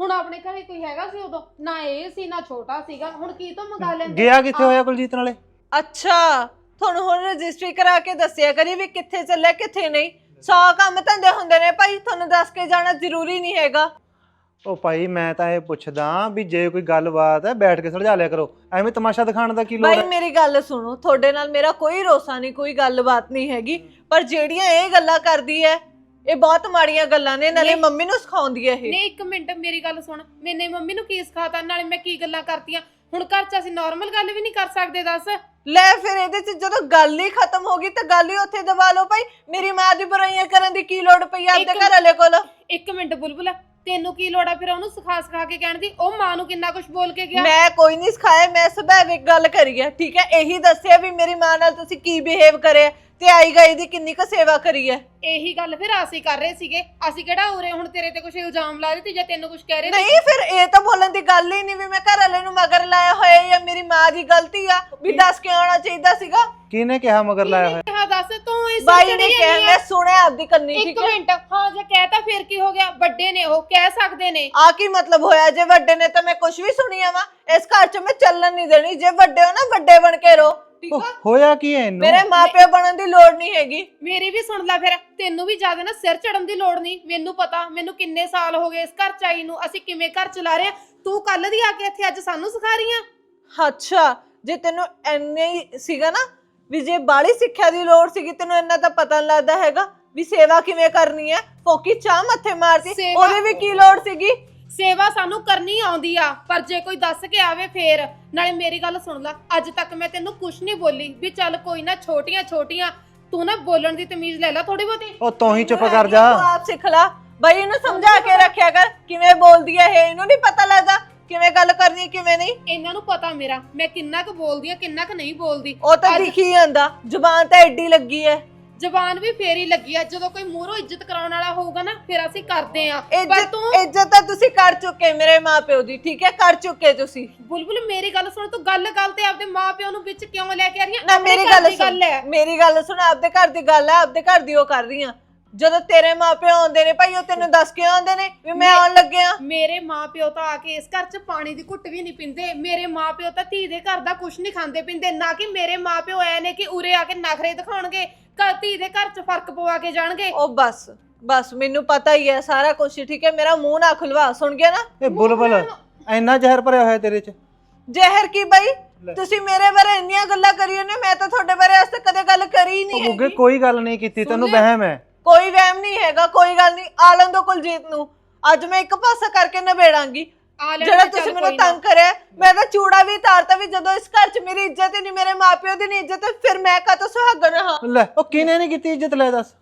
ਹੁਣ ਆਪਣੇ ਘਰੇ ਕੋਈ ਹੈਗਾ ਸੀ ਉਦੋਂ? ਨਾ ਇਹ ਸੀ ਨਾ ਛੋਟਾ ਸੀਗਾ। ਹੁਣ ਕੀ ਤੋਂ ਮੰਗਾ ਲੈਂਦੇ? ਗਿਆ ਕਿੱਥੇ ਹੋਇਆ ਕੁਲਜੀਤ ਨਾਲੇ? ਅੱਛਾ ਤੁਹਾਨੂੰ ਹੁਣ ਰਜਿਸਟਰੀ ਕਰਾ ਕੇ ਦੱਸਿਆ ਕਰੀ ਵੀ ਕਿੱਥੇ ਚੱਲਿਆ ਕਿੱਥੇ ਨਹੀਂ। ਸੌ ਕੰਮ ਧੰਦੇ ਹੁੰਦੇ ਨੇ ਭਾਈ ਤੁਹਾਨੂੰ ਦੱਸ ਕੇ ਜਾਣਾ ਜ਼ਰੂਰੀ ਨਹੀਂ ਹੈਗਾ। ਉਹ ਭਾਈ ਮੈਂ ਤਾਂ ਇਹ ਪੁੱਛਦਾ ਵੀ ਜੇ ਕੋਈ ਗੱਲਬਾਤ ਹੈ ਬੈਠ ਕੇ ਸੁਲਝਾ ਲਿਆ ਕਰੋ। ਐਵੇਂ ਤਮਾਸ਼ਾ ਦਿਖਾਉਣ ਦਾ ਕੀ ਲੋੜ ਭਾਈ ਹੈ? ਮੇਰੀ ਗੱਲ ਸੁਣੋ ਤੁਹਾਡੇ ਨਾਲ ਮੇਰਾ ਕੋਈ ਰੋਸਾ ਨਹੀਂ ਕੋਈ ਗੱਲਬਾਤ ਨਹੀਂ ਹੈਗੀ। ਪਰ ਜਿਹੜੀਆਂ ਇਹ ਗੱਲਾਂ ਕਰਦੀ ਹੈ ਇਹ ਬਹੁਤ ਮਾੜੀਆਂ ਗੱਲਾਂ ਨੇ ਨਾਲੇ ਨਹੀਂ। ਮੰਮੀ ਨੂੰ ਸਿਖਾਉਂਦੀ ਹੈ ਇਹ। ਨੇ ਇੱਕ ਮਿੰਟ ਮੇਰੀ ਗੱਲ ਸੁਣ। ਮੈਨੇ ਮੰਮੀ ਨੂੰ ਕੀ ਸਿਖਾਤਾ ਨਾਲੇ ਮੈਂ ਕੀ ਗੱਲਾਂ ਕਰਤੀਆਂ? ਹੁਣ ਘਰ 'ਚ ਅਸੀਂ ਨਾਰਮਲ ਗੱਲ ਵੀ ਨਹੀਂ ਕਰ ਸਕਦੇ ਦੱਸ। ਲੈ ਫਿਰ ਇਹਦੇ ਚ ਜਦੋਂ ਗੱਲ ਹੀ ਖਤਮ ਹੋ ਗਈ ਤਾਂ ਗੱਲ ਹੀ ਉੱਥੇ ਦਬਾ ਲਓ ਭਾਈ। ਮੇਰੀ ਮਾਂ ਦੀ ਬੁਰਾਈਆਂ ਕਰਨ ਦੀ ਕੀ ਲੋੜ ਪਈ ਆ ਆਪਦੇ ਇੱਕ- ਘਰ ਵਾਲੇ ਕੋਲ? ਇੱਕ ਮਿੰਟ ਬੁਲਬੁਲ। ਤੈਨੂੰ ਕੀ ਲੋੜ ਆ ਫਿਰ ਉਹਨੂੰ ਸਿਖਾ ਸਿਖਾ ਕੇ ਕਹਿਣ ਦੀ? ਉਹ ਮਾਂ ਨੂੰ ਕਿੰਨਾ ਕੁਝ ਬੋਲ ਕੇ ਗਿਆ? ਮੈਂ ਕੋਈ ਨਹੀਂ ਸਿਖਾਇਆ, ਮੈਂ ਸੁਭਾਵਿਕ ਗੱਲ ਕਰੀ ਹੈ ਠੀਕ ਹੈ? ਇਹੀ ਦੱਸਿਆ ਵੀ ਮੇਰੀ ਮਾਂ ਨਾਲ ਤੁਸੀਂ ਕੀ ਬਿਹੇਵ ਕਰਿਆ। ਤੇ ਆਈ ਗਈ ਦੀ ਕਿੰਨੀ ਕੁ ਸੇਵਾ ਕਰੀ ਹੈ ਇਹੀ ਗੱਲ ਫਿਰ ਅਸੀਂ ਕਰ ਰਹੇ ਸੀਗੇ। ਅਸੀਂ ਕਿਹੜਾ ਉਰੇ ਹੁਣ ਤੇਰੇ ਤੇ ਕੁਝ ਇਲਜ਼ਾਮ ਲਾ ਰਹੇ ਸੀ ਜਾਂ ਤੈਨੂੰ ਕੁਝ ਕਹਿ ਰਹੇ ਨਹੀਂ ਫਿਰ ਇਹ ਤਾਂ ਬੋਲਣ ਦੀ ਗੱਲ ਹੀ ਨਹੀਂ ਵੀ ਮੈਂ ਘਰ ਵਾਲੇ ਨੂੰ ਮਗਰ ਲਾਇਆ ਹੋਇਆ ਜਾਂ ਮੇਰੀ ਮਾਂ ਦੀ ਗਲਤੀ ਆ ਵੀ ਦੱਸ ਕੇ ਆਉਣਾ ਚਾਹੀਦਾ ਸੀਗਾ। ਕਿਹਨੇ ਕਿਹਾ ਮਗਰ ਲਾਇਆ ਹੋਇਆ? ਕਿਹਾ ਦੱਸ? ਤੂੰ ਇਸ ਬਾਈ ਨੇ ਕਿਹਾ ਮੈਂ। ਸੁਣਿਆ ਆਪਦੀ ਕੰਨੀ ਇੱਕ ਠੀਕ ਹੈ? ਮਿੰਟ। ਹਾਂ ਜੇ ਕਹਿਤਾ ਫਿਰ ਕੀ ਹੋ ਗਿਆ? ਵੱਡੇ ਨੇ ਉਹ ਕਹਿ ਸਕਦੇ ਨੇ। ਆ ਕੀ ਮਤਲਬ ਹੋਇਆ? ਜੇ ਵੱਡੇ ਨੇ ਤਾਂ ਮੈਂ ਕੁਝ ਵੀ ਸੁਣੀਆ ਵਾ ਇਸ ਘਰ 'ਚ ਮੈਂ ਚੱਲਣ ਨਹੀਂ ਦੇਣੀ। ਜੇ ਵੱਡੇ ਹੋ ਨਾ ਵੱਡੇ ਬਣ ਕੇ ਰਹੋ ਠੀਕ ਉਹ ਆ ਹੋਇਆ ਕੀ ਹੈ ਇਹਨੂੰ? ਮੇਰੇ ਮਾਪਿਓ ਬਣਨ ਦੀ ਲੋੜ ਨਹੀਂ ਹੈਗੀ। ਮੇਰੀ ਵੀ ਸੁਣ ਲੈ ਫਿਰ ਤੈਨੂੰ ਵੀ ਜ਼ਿਆਦਾ ਨਾ ਸਿਰ ਚੜਨ ਦੀ ਲੋੜ ਨਹੀਂ ਮੈਨੂੰ ਪਤਾ ਮੈਨੂੰ ਕਿੰਨੇ ਸਾਲ ਹੋ ਗਏ ਇਸ ਘਰ ਚ ਆਈ ਨੂੰ ਅਸੀਂ ਕਿਵੇਂ ਘਰ ਚਲਾ ਰਹੇ ਆ ਤੂੰ ਕੱਲ ਦੀ ਆ ਕੇ ਇੱਥੇ ਅੱਜ ਸਾਨੂੰ ਸਿਖਾ ਰਹੀ ਆ? ਅੱਛਾ ਜੇ ਤੈਨੂੰ ਐਨੇ ਹੀ ਸੀਗਾ ਨਾ ਵੀ ਜੇ ਬਾਲੀ ਸਿੱਖਿਆ ਦੀ ਲੋੜ ਸੀਗੀ ਤੈਨੂੰ ਇੰਨਾ ਤਾਂ ਪਤਾ ਨਹੀਂ ਲੱਗਦਾ ਹੈਗਾ ਵੀ ਸੇਵਾ ਕਿਵੇਂ ਕਰਨੀ ਹੈ। ਫੋਕੀ ਚਾਹ ਮੱਥੇ ਮਾਰਦੀ ਸੇਵਾ- ਉਹਦੇ ਵੀ ਕੀ ਲੋੜ ਸੀਗੀ? ਸੇਵਾ ਸਾਨੂੰ ਕਰਨੀ ਆਉਂਦੀ ਆ ਪਰ ਜੇ ਕੋਈ ਦੱਸ ਕੇ ਆਵੇ ਫੇਰ। ਨਾਲੇ ਮੇਰੀ ਗੱਲ ਸੁਣ ਲੈ ਅੱਜ ਤੱਕ ਮੈਂ ਤੈਨੂੰ ਕੁਝ ਨਹੀਂ ਬੋਲੀ ਵੀ ਚੱਲ ਕੋਈ ਨਾ ਛੋਟੀਆਂ ਛੋਟੀਆਂ ਤੂੰ ਨਾ ਬੋਲਣ ਦੀ ਤਮੀਜ਼ ਲੈ ਲੈ ਥੋੜੀ ਬਹੁਤੀ। ਉਹ ਤੂੰ ਹੀ ਚੁੱਪ ਕਰ ਜਾ। ਤੂੰ ਆਪ ਸਿੱਖ ਲਾ। ਬਈ ਇਹਨੂੰ ਸਮਝਾ ਕੇ ਰੱਖਿਆ ਕਰ ਕਿਵੇਂ ਬੋਲਦੀ ਹੈ ਇਹ ਇਹਨੂੰ ਨਹੀਂ ਪਤਾ ਲੱਗਦਾ ਕਿਵੇਂ ਗੱਲ ਕਰਨੀ ਕਿਵੇਂ ਨਹੀਂ। ਇਹਨਾਂ ਨੂੰ ਪਤਾ ਮੇਰਾ ਮੈਂ ਕਿੰਨਾ ਕੁ ਬੋਲਦੀ ਆ ਕਿੰਨਾ ਕੁ ਨਹੀਂ ਬੋਲਦੀ। ਉਹ ਤਾਂ ਅੱਜ- ਦਿਖੀ ਜਾਂਦਾ ਜ਼ੁਬਾਨ ਤਾਂ ਐਡੀ ਲੱਗੀ ਹੈ ਜ਼ਬਾਨ ਵੀ ਫੇਰ ਲੱਗੀ ਆ। ਜਦੋਂ ਕੋਈ ਮੂਹਰੋਂ ਇੱਜ਼ਤ ਕਰਾਉਣ ਵਾਲਾ ਹੋਊਗਾ ਨਾ ਫਿਰ ਅਸੀਂ ਕਰਦੇ ਆ। ਪਰ ਇੱਜ਼ਤ ਤੂੰ ਇੱਜ਼ਤ ਤਾਂ ਤੁਸੀਂ ਕਰ ਚੁੱਕੇ ਮੇਰੇ ਮਾਪਿਓ ਦੀ ਠੀਕ ਹੈ? ਕਰ ਚੁੱਕੇ ਤੁਸੀਂ। ਬੁਲਬੁਲ ਮੇਰੀ ਗੱਲ ਸੁਣ ਤੂੰ ਗੱਲ ਗੱਲ ਤੇ ਆਪਦੇ ਮਾਪਿਓ ਨੂੰ ਵਿੱਚ ਕਿਉਂ ਲੈ ਕੇ ਆ ਰਹੀ ਆ? ਨਾ ਆਪਣੇ ਮੇਰੀ ਘਰ ਗੱਲ ਦੀ ਸੁਣ ਹੈ। ਮੇਰੀ ਗੱਲ ਸੁਣ ਆਪਦੇ ਘਰ ਦੀ ਗੱਲ ਹੈ ਆਪਦੇ ਘਰ ਦੀ ਉਹ ਕਰ ਰਹੀ ਆ। ਜਦੋਂ ਤੇਰੇ ਮਾਪਿਓ ਆਉਂਦੇ ਨੇ ਭਾਈ ਉਹ ਤੈਨੂੰ ਦੱਸ ਕੇ ਆਉਂਦੇ ਨੇ ਵੀ ਮੈਂ ਆਉਣ ਲੱਗਿਆ ਮੇਰੇ ਮਾਪਿਓ ਤਾਂ ਆ ਕੇ ਇਸ ਘਰ 'ਚ ਪਾਣੀ ਦੀ ਘੁੱਟ ਵੀ ਨਹੀਂ ਪੀਂਦੇ। ਮੇਰੇ ਮਾਪਿਓ ਤਾਂ ਧੀ ਦੇ ਘਰ ਦਾ ਕੁਝ ਨਹੀਂ ਖਾਂਦੇ ਪੀਂਦੇ। ਨਾ ਕਿ ਮੇਰੇ ਮਾਪਿਓ ਐ ਨੇ ਕਿ ਉਰੇ ਆ ਕੇ ਨਖਰੇ ਦਿਖਾਉਣਗੇ। ਘਰ ਧੀ ਦੇ ਘਰ 'ਚ ਫ਼ਰਕ ਪਵਾ ਕੇ ਜਾਣਗੇ? ਉਹ ਬਸ ਬਸ ਮੈਨੂੰ ਪਤਾ ਹੀ ਹੈ ਸਾਰਾ ਕੁਝ ਠੀਕ ਹੈ? ਮੇਰਾ ਮੂੰਹ ਨਾ ਖੁਲਵਾ ਸੁਣ ਗਿਆ ਨਾ? ਇਹ ਬੁਲਬੁਲ ਇੰਨਾ ਜ਼ਹਿਰ ਭਰਿਆ ਹੋਇਆ ਤੇਰੇ 'ਚ? ਜ਼ਹਿਰ ਕੀ ਬਈ? ਲੈ। ਤੁਸੀਂ ਮੇਰੇ ਬਾਰੇ ਇੰਨੀਆਂ ਗੱਲਾਂ ਕਰੀਓ ਨੇ ਮੈਂ ਤਾਂ ਤੁਹਾਡੇ ਬਾਰੇ ਅੱਜ ਤੱਕ ਕਦੇ ਗੱਲ ਕਰੀ ਹੀ ਨਹੀਂ ਗੁੱਗੇ ਹੈਗੀ। ਕੋਈ ਗੱਲ ਨਹੀਂ ਕੀਤੀ ਤੈਨੂੰ। ਵਹਿਮ ਹੈ। ਕੋਈ ਵਹਿਮ ਨਹੀਂ ਹੈਗਾ ਕੋਈ ਗੱਲ ਨਹੀਂ ਆਲਣ ਦੋ ਕੁਲਜੀਤ ਨੂੰ। ਅੱਜ ਮੈਂ ਇੱਕ ਪਾਸਾ ਕਰਕੇ ਨਿਬੇੜਾਂਗੀ। ਆ ਲੈਣ ਜਿਹੜਾ ਦੇ, ਚੱਲ ਤੁਸੀਂ ਮੈਨੂੰ ਕੋਈ ਨਾ। ਤੰਗ ਕਰਿਆ ਮੈਂ ਤਾਂ ਚੂੜਾ ਵੀ ਤਾਰਤਾ ਵੀ ਜਦੋਂ ਇਸ ਘਰ 'ਚ ਮੇਰੀ ਇੱਜ਼ਤ ਹੀ ਨਹੀਂ ਮੇਰੇ ਮਾਪਿਓ ਦੀ ਨਹੀਂ ਇੱਜ਼ਤ ਫਿਰ ਮੈਂ ਕਾਹਤੋਂ ਸੁਹਾਗਣ ਰਹਾ? ਲੈ ਉਹ ਕਿਨੇ ਨਹੀਂ ਕੀਤੀ ਇੱਜ਼ਤ ਲੈ ਦੱਸ।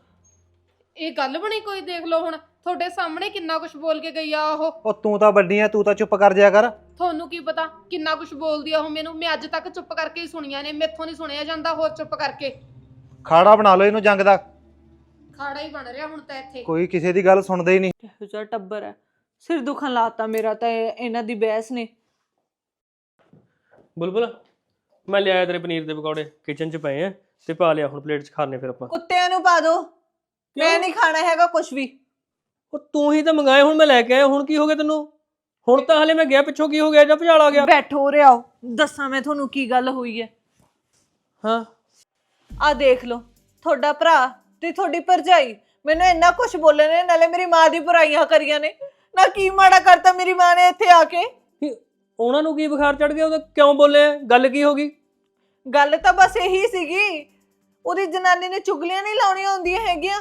ਇਹ ਗੱਲ ਬਣੀ ਕੋਈ ਦੇਖ ਲਓ ਹੁਣ ਤੁਹਾਡੇ ਸਾਹਮਣੇ ਕਿੰਨਾ ਕੁਝ ਬੋਲ ਕੇ ਗਈ ਆ ਉਹ। ਉਹ ਤੂੰ ਤਾਂ ਵੱਡੀ ਆ ਤੂੰ ਤਾਂ ਚੁੱਪ ਕਰ ਜਾਇਆ ਕਰ। ਤੁਹਾਨੂੰ ਕੀ ਪਤਾ ਕਿੰਨਾ ਕੁਝ ਬੋਲਦੀ ਆ ਉਹ ਮੈਨੂੰ ਮੈਂ ਅੱਜ ਤੱਕ ਚੁੱਪ ਕਰਕੇ ਹੀ ਸੁਣੀਆਂ ਨੇ ਮੈਥੋਂ ਨਹੀਂ ਸੁਣਿਆ ਜਾਂਦਾ ਹੋਰ ਚੁੱਪ ਕਰਕੇ। ਖਾੜਾ ਬਣਾ ਲਓ ਇਹਨੂੰ ਜੰਗ ਦਾ। ਖਾੜਾ ਹੀ ਬਣ ਰਿਹਾ ਹੁਣ ਤਾਂ ਇੱਥੇ। ਕੋਈ ਕਿਸੇ ਦੀ ਗੱਲ ਸੁਣਦਾ ਹੀ ਨਹੀਂ। ਇਹੋ ਜਿਹਾ ਟੱਬਰ ਹੈ। ਸਿਰ ਦੁਖਣ ਲਾਤਾ ਮੇਰਾ ਤਾਂ ਇਹ- ਇਹਨਾਂ ਦੀ ਬਹਿਸ ਨੇ। ਬੁਲਬੁਲ ਮੈਂ ਲਿਆਇਆ ਤੇਰੇ ਪਨੀਰ ਦੇ ਪਕੌੜੇ ਕਿਚਨ 'ਚ ਪਏ ਆ ਤੇ ਪਾ ਲਿਆ ਹੁਣ ਪਲੇਟ 'ਚ ਖਾਣੇ ਫਿਰ ਆਪਾਂ। ਕੁੱਤਿਆਂ ਨੂੰ ਪਾ ਦਿਓ ਮੈਂ ਨਹੀਂ ਖਾਣਾ ਹੈਗਾ ਕੁਝ ਵੀ। ਉਹ ਤੂੰ ਹੀ ਤਾਂ ਮੰਗਾਏ ਹੁਣ ਮੈਂ ਲੈ ਕੇ ਆਇਆ ਹੁਣ ਕੀ ਹੋ ਗਿਆ ਤੈਨੂੰ? ਹੁਣ ਤਾਂ ਹਲੇ ਮੈਂ ਗਿਆ ਪਿੱਛੋਂ ਕੀ ਹੋ ਗਿਆ ਜਾਂ ਭਜਾਲ ਆ ਗਿਆ? ਬੈਠੋ ਰਿਆਓ ਦੱਸਾਂ ਮੈਂ ਤੁਹਾਨੂੰ ਕੀ ਗੱਲ ਹੋਈ ਹੈ। ਹਾਂ। ਆ ਦੇਖ ਲਓ ਤੁਹਾਡਾ ਭਰਾ ਤੇ ਤੁਹਾਡੀ ਭਰਜਾਈ ਮੈਨੂੰ ਇੰਨਾ ਕੁਝ ਬੋਲੇ ਨੇ ਨਾਲੇ ਮੇਰੀ ਮਾਂ ਦੀ ਬੁਰਾਈਆਂ ਕਰੀਆਂ ਨੇ। ਨਾ ਕੀ ਮਾੜਾ ਕਰਤਾ ਮੇਰੀ ਮਾਂ ਨੇ ਇੱਥੇ ਆ ਕੇ? ਉਹਨਾਂ ਨੂੰ ਕੀ ਬੁਖਾਰ ਚੜ ਗਿਆ? ਉਹ ਕਿਉਂ ਬੋਲੇ? ਗੱਲ ਕੀ ਹੋ ਗਈ? ਗੱਲ ਤਾਂ ਬਸ ਇਹੀ ਸੀਗੀ। ਉਹਦੀ ਜਨਾਨੀ ਨੇ ਚੁਗਲੀਆਂ ਨਹੀਂ ਲਾਉਣੀਆਂ ਹੁੰਦੀਆਂ ਹੈਗੀਆਂ।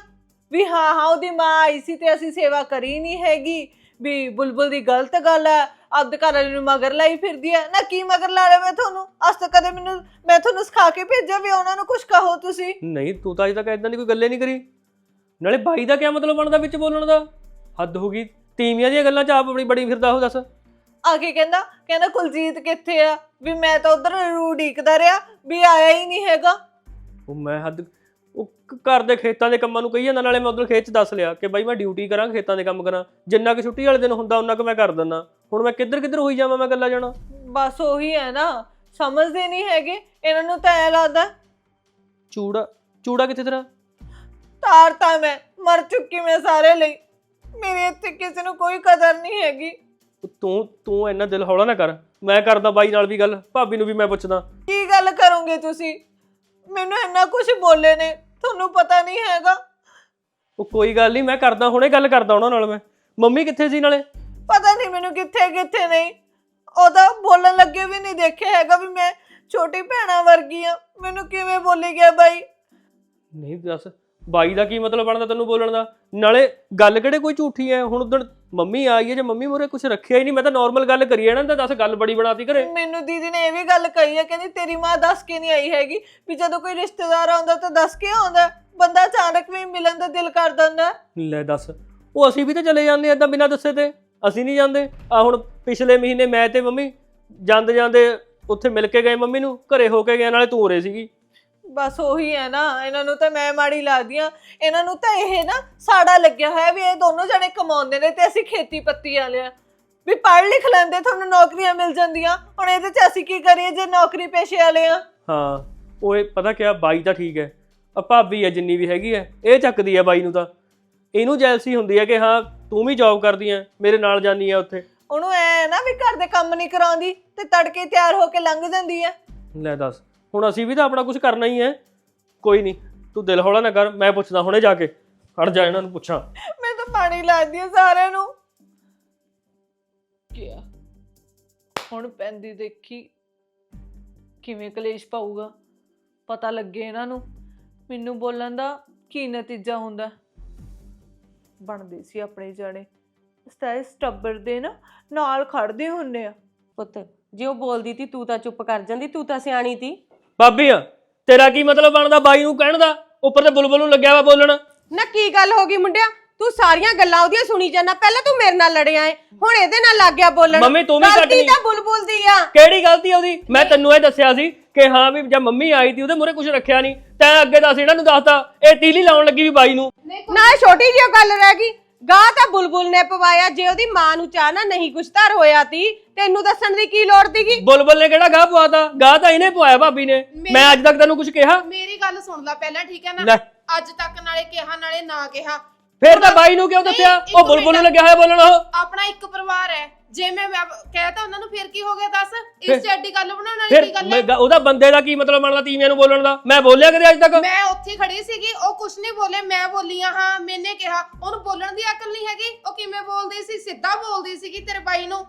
ਵੀ ਹਾਂ ਹਾਂ ਉਹਦੀ ਮਾਂ ਆਈ ਸੀ ਤੇ ਅਸੀਂ ਸੇਵਾ ਕਰੀ ਨਹੀਂ ਹੈਗੀ। ਵੀ ਬੁਲਬੁਲ ਦੀ ਗਲਤ ਗੱਲ ਹੈ ਆਪਦੇ ਘਰ ਵਾਲੇ ਨੂੰ ਮਗਰ ਲਾਈ ਫਿਰਦੀ ਹੈ ਨਾ ਕੀ ਮਗਰ ਲਾ ਲਿਆ ਮੈਂ ਤੁਹਾਨੂੰ? ਅੱਜ ਤੱਕ ਕਦੇ ਮੈਨੂੰ ਮੈਂ ਤੁਹਾਨੂੰ ਸਿਖਾ ਕੇ ਭੇਜਿਆ ਵੀ ਉਹਨਾਂ ਨੂੰ ਕੁਝ ਕਹੋ ਤੁਸੀਂ। ਨਹੀਂ ਤੂੰ ਤਾਂ ਅਜੇ ਤੱਕ ਇਦਾਂ ਦੀ ਕੋਈ ਗੱਲੇ ਨਹੀਂ ਕਰੀ। ਨਾਲੇ ਬਾਈ ਦਾ ਕੀ ਮਤਲਬ ਬਣਦਾ ਵਿੱਚ ਬੋਲਣ ਦਾ? ਹੱਦ ਹੋ ਗਈ। ਤੀਵੀਆਂ ਦੀਆਂ ਗੱਲਾਂ 'ਚ ਆਪ ਬੜੀ ਬੜੀ ਫਿਰਦਾ ਉਹ ਦੱਸ। ਆ ਕੇ ਕਹਿੰਦਾ? ਕਹਿੰਦਾ ਕੁਲਜੀਤ ਕਿੱਥੇ ਆ? ਵੀ ਮੈਂ ਤਾਂ ਉਧਰ ਰੂਡੀਕਦਾ ਰਿਹਾ ਵੀ ਆਇਆ ਹੀ ਨਹੀਂ ਹੈਗਾ। ਉਹ ਮੈਂ ਹੱਦ ਉਹ ਕ- ਘਰ ਦੇ ਖੇਤਾਂ ਦੇ ਕੰਮਾਂ ਨੂੰ ਕਹੀ ਜਾਂਦਾ ਨਾਲੇ ਮੈਂ ਉਧਰ ਖੇਤ 'ਚ ਦੱਸ ਲਿਆ ਕਿ ਬਾਈ ਮੈਂ ਡਿਊਟੀ ਕਰਾਂ ਖੇਤਾਂ ਦੇ ਕੰਮ ਕਰਾਂ। ਜਿੰਨਾ ਕਿ ਛੁੱਟੀ ਵਾਲੇ ਦਿਨ ਹੁੰਦਾ ਉਹਨਾਂ ਕੁ ਮੈਂ ਕਰ ਦਿੰਦਾ। ਹੁਣ ਮੈਂ ਕਿੱਧਰ ਕਿੱਧਰ ਹੋਈ ਜਾਵਾਂ ਮੈਂ ਗੱਲਾਂ ਜਾਣਾ? ਬਸ ਉਹੀ ਹੈ ਨਾ ਸਮਝਦੇ ਨਹੀਂ ਹੈਗੇ ਇਹਨਾਂ ਨੂੰ ਤਾਂ ਐ ਲੱਗਦਾ। ਚੂੜਾ ਚੂੜਾ ਕਿੱਥੇ ਤੇਰਾ? ਤਾਰ ਤਾਂ ਮੈਂ ਮਰ ਚੁੱਕੀ ਮੈਂ ਸਾਰੇ ਲਈ। ਮੇਰੇ ਇੱਥੇ ਕਿਸੇ ਨੂੰ ਕੋਈ ਕਦਰ ਨਹੀਂ ਹੈਗੀ। ਤੂੰ ਤੂੰ ਇੰਨਾ ਦਿਲ ਹੌਲਾ ਨਾ ਕਰ। ਮੈਂ ਕਰਦਾ ਬਾਈ ਨਾਲ ਵੀ ਗੱਲ ਭਾਬੀ ਨੂੰ ਵੀ ਮੈਂ ਪੁੱਛਦਾ। ਕੀ ਗੱਲ ਕਰੋਗੇ ਤੁਸੀਂ? ਮੈਨੂੰ ਇੰਨਾ ਕੁਝ ਬੋਲੇ ਨੇ ਤੁਹਾਨੂੰ ਪਤਾ ਨਹੀਂ ਹੈਗਾ। ਉਹ ਕੋਈ ਗੱਲ ਨਹੀਂ ਮੈਂ ਕਰਦਾ ਹੁਣੇ ਗੱਲ ਕਰਦਾ ਉਹਨਾਂ ਨਾਲ ਮੈਂ। ਮੰਮੀ ਕਿੱਥੇ ਸੀ ਨਾਲੇ? ਪਤਾ ਨਹੀਂ ਮੈਨੂੰ ਕਿੱਥੇ ਕਿੱਥੇ ਨਹੀਂ। ਉਹਦਾ ਬੋਲਣ ਲੱਗੇ ਵੀ ਨਹੀਂ ਦੇਖਿਆ ਹੈਗਾ ਵੀ ਮੈਂ ਛੋਟੀ ਭੈਣਾ ਵਰਗੀ ਆ। ਮੈਨੂੰ ਕਿਵੇਂ ਬੋਲੀ ਗਿਆ ਬਾਈ? ਨਹੀਂ ਦੱਸ। ਬਾਈ ਦਾ ਕੀ ਮਤਲਬ ਬਣਦਾ ਤੈਨੂੰ ਬੋਲਣ ਦਾ? ਨਾਲੇ ਗੱਲ ਕਿਹੜੇ ਕੋਈ ਝੂਠੀ ਹੈ ਹੁਣ ਉਦੋਂ ਮੰਮੀ ਆਈ ਹੈ ਜੇ ਮੰਮੀ ਮੂਰੇ ਕੁਝ ਰੱਖਿਆ ਹੀ ਨਹੀਂ ਮੈਂ ਤਾਂ ਨਾਰਮਲ ਗੱਲ ਕਰੀ ਹੈ ਨਾ ਤਾਂ ਦੱਸ ਗੱਲ ਬੜੀ ਬਣਾਤੀ ਘਰੇ। ਮੈਨੂੰ ਦੀਦੀ ਨੇ ਇਹ ਵੀ ਗੱਲ ਕਹੀ ਹੈ ਕਹਿੰਦੀ ਤੇਰੀ ਮਾਂ ਦੱਸ ਕੇ ਨਹੀਂ ਆਈ ਹੈਗੀ ਵੀ ਜਦੋਂ ਕੋਈ ਰਿਸ਼ਤੇਦਾਰ ਆਉਂਦਾ ਤਾਂ ਦੱਸ ਕੇ ਆਉਂਦਾ ਬੰਦਾ ਅਚਾਨਕ ਵੀ ਮਿਲਣ ਦਾ ਦਿਲ ਕਰ ਦਿੰਦਾ ਲੈ ਦੱਸ ਉਹ ਅਸੀਂ ਵੀ ਤਾਂ ਚਲੇ ਜਾਂਦੇ ਏਦਾਂ ਬਿਨਾਂ ਦੱਸੇ ਤੇ ਅਸੀਂ ਨਹੀਂ ਜਾਂਦੇ। ਆ ਹੁਣ ਪਿਛਲੇ ਮਹੀਨੇ ਮੈਂ ਤੇ ਮੰਮੀ ਜਾਂਦੇ ਜਾਂਦੇ ਉੱਥੇ ਮਿਲ ਕੇ ਗਏ ਮੰਮੀ ਨੂੰ ਘਰੇ ਹੋ ਕੇ ਗਏ ਨਾਲੇ ਤੂੰ ਉਰੇ ਸੀਗੀ। ਬਸ ਉਹੀ ਹੈ ਨਾ ਇਹਨਾਂ ਨੂੰ ਤਾਂ ਮੈਂ ਮਾੜੀ ਲੱਗਦੀ ਆ ਇਹਨਾਂ ਨੂੰ ਤਾਂ ਇਹ ਨਾ ਸਾੜਾ ਲੱਗਿਆ ਹੋਇਆ ਵੀ ਇਹ ਦੋਨੋਂ ਜਣੇ ਕਮਾਉਂਦੇ ਨੇ ਤੇ ਅਸੀਂ ਖੇਤੀ ਪੱਤੀ ਵਾਲੇ ਆ ਵੀ ਪੜ੍ਹ ਲਿਖ ਲੈਂਦੇ ਤੁਹਾਨੂੰ ਨੌਕਰੀਆਂ ਮਿਲ ਜਾਂਦੀਆਂ। ਹੁਣ ਇਹਦੇ 'ਚ ਅਸੀਂ ਕੀ ਕਰੀਏ ਜੇ ਨੌਕਰੀ ਪੇਸ਼ੇ ਵਾਲੇ ਆ ਹਾਂ ਉਹ ਇਹ ਪਤਾ ਕਿਆ ਬਾਈ ਤਾਂ ਠੀਕ ਹੈ। ਆ ਭਾਬੀ ਹੈ ਜਿੰਨੀ ਵੀ ਹੈਗੀ ਹੈ ਇਹ ਚੱਕਦੀ ਹੈ ਬਾਈ ਨੂੰ ਤਾਂ। ਇਹਨੂੰ ਜੈਲਸੀ ਹੁੰਦੀ ਹੈ ਕਿ ਹਾਂ ਤੂੰ ਵੀ ਜੌਬ ਕਰਦੀ ਹੈ ਮੇਰੇ ਨਾਲ ਜਾਨੀ ਹੈ ਉੱਥੇ। ਉਹਨੂੰ ਐ ਨਾ ਵੀ ਘਰ ਦੇ ਕੰਮ ਨਹੀਂ ਕਰਾਉਂਦੀ ਤੇ ਤੜਕੇ ਤਿਆਰ ਹੋ ਕੇ ਲੰਘ ਜਾਂਦੀ ਆ ਲੈ ਦੱਸ ਹੁਣ ਅਸੀਂ ਵੀ ਤਾਂ ਆਪਣਾ ਕੁਝ ਕਰਨਾ ਹੀ ਹੈ। ਕੋਈ ਨਹੀਂ ਤੂੰ ਦਿਲ ਹੌਲਾ ਨਾ ਕਰ ਮੈਂ ਪੁੱਛਦਾ ਹੁਣੇ ਜਾ ਕੇ। ਖੜ ਜਾ ਇਹਨਾਂ ਨੂੰ ਪੁੱਛਾਂ। ਮੈਂ ਤਾਂ ਪਾਣੀ ਲਾਦੀ ਆ ਸਾਰਿਆਂ ਨੂੰ। ਕੀ ਆ? ਹੁਣ ਪੈਂਦੀ ਦੇਖੀ ਕਿਵੇਂ ਕਲੇਸ਼ ਪਾਊਗਾ। ਪਤਾ ਲੱਗੇ ਇਹਨਾਂ ਨੂੰ ਮੈਨੂੰ ਬੋਲਣ ਦਾ ਕੀ ਨਤੀਜਾ ਹੁੰਦਾ। ਬਣਦੇ ਸੀ ਆਪਣੇ ਜਾਣੇ। ਸਟਾਇ ਸਟੱਬਰ ਦੇ ਨਾ ਨਾਲ ਖੜਦੇ ਹੁੰਨੇ ਆ। ਪੁੱਤ ਜੇ ਉਹ ਬੋਲਦੀ ਤੀ ਤੂੰ ਤਾਂ ਚੁੱਪ ਕਰ ਜਾਂਦੀ ਤੂੰ ਤਾਂ ਸਿਆਣੀ ਤੀ। ਭਾਬੀ ਆ ਤੇਰਾ ਕੀ ਮਤਲਬ ਬਣਦਾ ਬਾਈ ਨੂੰ ਕਹਿਣ ਦਾ? ਉੱਪਰ ਤੇ ਬੁਲਬੁਲ ਨੂੰ ਲੱਗਿਆ ਵਾ ਬੋਲਣ। ਨਾ ਕੀ ਗੱਲ ਹੋ ਗਈ ਮੁੰਡਿਆ? ਤੂੰ ਸਾਰੀਆਂ ਗੱਲਾਂ ਉਹਦੀਆਂ ਸੁਣੀ ਜਾਂਦਾ। ਪਹਿਲਾਂ ਤੂੰ ਮੇਰੇ ਨਾਲ ਲੜਿਆ ਏ ਹੁਣ ਇਹਦੇ ਨਾਲ ਲੱਗ ਗਿਆ ਬੋਲਣ। ਮੰਮੀ ਤੂੰ ਵੀ ਗਲਤੀ ਕੱਟਣੀ। ਤਾਂ ਬੁਲਬੁਲ ਦੀ ਆ। ਕਿਹੜੀ ਗਲਤੀ ਆ ਉਹਦੀ? ਮੈਂ ਤੈਨੂੰ ਇਹ ਦੱਸਿਆ ਸੀ ਕਿ ਹਾਂ ਵੀ ਜਦ ਮੰਮੀ ਆਈ ਸੀ ਉਹਦੇ ਮੂਹਰੇ ਕੁਝ ਰੱਖਿਆ ਨਹੀਂ। ਤੈਂ ਅੱਗੇ ਦੱਸ ਇਹਨਾਂ ਨੂੰ ਦੱਸਤਾ ਇਹ ਤੀਲੀ ਲਾਉਣ ਲੱਗੀ ਵੀ ਬਾਈ ਨੂੰ। ਨਾ ਇਹ ਛੋਟੀ ਜਿਹੀ ਗੱਲ ਰਹਿ ਗਈ। ਗਾਹ ਤਾਂ ਬੁਲਬੁਲ ਨੇ ਪਵਾਇਆ ਜੇ ਉਹਦੀ ਮਾਂ ਨੂੰ ਚਾਹ ਨਾ ਨਹੀਂ ਕੁਛ ਧਰ ਹੋਇਆ ਤੀ ਤੈਨੂੰ ਦੱਸਣ ਦੀ ਕੀ ਲੋੜ ਤੀਗੀ ਬੁਲਬੁਲ ਨੇ ਕਿਹੜਾ ਗਾਹ ਪਵਾਤਾ? ਗਾਹ ਤਾਂ ਇਹਨੇ ਪਵਾਇਆ ਭਾਬੀ ਨੇ। ਮੈਂ ਅੱਜ ਤੱਕ ਤੈਨੂੰ ਕੁਝ ਕਿਹਾ? ਮੇਰੀ ਗੱਲ ਸੁਣ ਲੈ ਪਹਿਲਾਂ ਠੀਕ ਹੈ ਨਾ? ਲੈ। ਅੱਜ ਤੱਕ ਨਾਲੇ ਕਿਹਾ ਨਾਲੇ ਨਾ ਕਿਹਾ। ਫੇਰ ਤਾਂ ਬਾਈ ਨੂੰ ਕਿਉਂ ਦੱਸਿਆ? ਨਹੀਂ, ਉਹ ਬੁਲਬੁਲ ਨੂੰ ਮਿੰਟ। ਲੱਗਿਆ ਹੋਇਆ ਬੋਲਣ ਉਹ। ਆਪਣਾ ਇੱਕ ਪਰਿਵਾਰ ਹੈ। ਜੇ ਮੈਂ ਕਹਿਤਾ ਉਹਨਾਂ ਨੂੰ ਫਿਰ ਕੀ ਹੋ ਗਿਆ ਦੱਸ? ਇਸ ਚ ਐਡੀ ਗੱਲ ਬਣਾਉਣ ਵਾਲੀ ਫਿਰ ਕੀ ਗੱਲ ਮੈਂ ਹੈ? ਉਹਦਾ ਬੰਦੇ ਦਾ ਕੀ ਮਤਲਬ ਬਣਦਾ ਤੀਵੀਆਂ ਨੂੰ ਬੋਲਣ ਦਾ? ਮੈਂ ਬੋਲਿਆ ਕਦੇ ਅੱਜ ਤੱਕ? ਮੈਂ ਉੱਥੇ ਖੜੀ ਸੀਗੀ ਉਹ ਕੁਛ ਨਹੀਂ ਬੋਲੇ ਮੈਂ ਬੋਲੀ ਆ ਹਾਂ ਮੈਨੇ ਕਿਹਾ ਉਹਨੂੰ ਬੋਲਣ ਦੀ ਅਕਲ ਨਹੀਂ ਹੈਗੀ। ਉਹ ਕਿਵੇਂ ਬੋਲਦੀ ਸੀ? ਸਿੱਧਾ ਬੋਲਦੀ ਸੀਗੀ ਤੇਰੇ ਬਾਈ ਨੂੰ।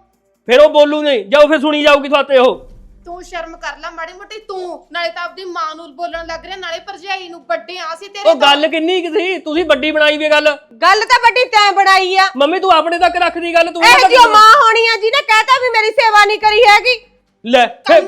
ਫਿਰ ਉਹ ਬੋਲੂ ਨਹੀਂ। ਜਾਓ ਫਿਰ ਸੁਣੀ ਜਾਊਗੀ ਤੁਹਾਤੇ ਉਹ। ਤੂੰ ਸ਼ਰਮ ਕਰ ਲੈ ਮਾੜੀ ਮੋਟੀ ਤੂੰ। ਨਾਲੇ ਤਾਂ ਆਪਦੀ ਮਾਂ ਨੂੰ ਬੋਲਣ ਲੱਗ ਰਿਹਾ ਨਾਲੇ ਭਰਜਾਈ ਨੂੰ ਵੱਡੇ ਆ ਸੀ ਤੇਰੇ ਉਹ ਗੱਲ ਕਿੰਨੀ ਕੁ ਸੀ? ਤੁਸੀਂ ਵੱਡੀ ਬਣਾਈ ਵੀ ਗੱਲ? ਗੱਲ ਤਾਂ ਵੱਡੀ ਤੈਂ ਬਣਾਈ ਆ। ਮੰਮੀ ਤੂੰ ਆਪਣੇ ਤੱਕ ਰੱਖਦੀ ਗੱਲ ਤੂੰ ਇਹ ਜੋ ਮਾਂ ਹੋਣੀ ਆ ਜਿਹਨੇ ਕਹਿਤਾ ਵੀ ਮੇਰੀ ਸੇਵਾ ਨਹੀਂ ਕਰੀ ਹੈਗੀ। ਲੈ ਫਿਰ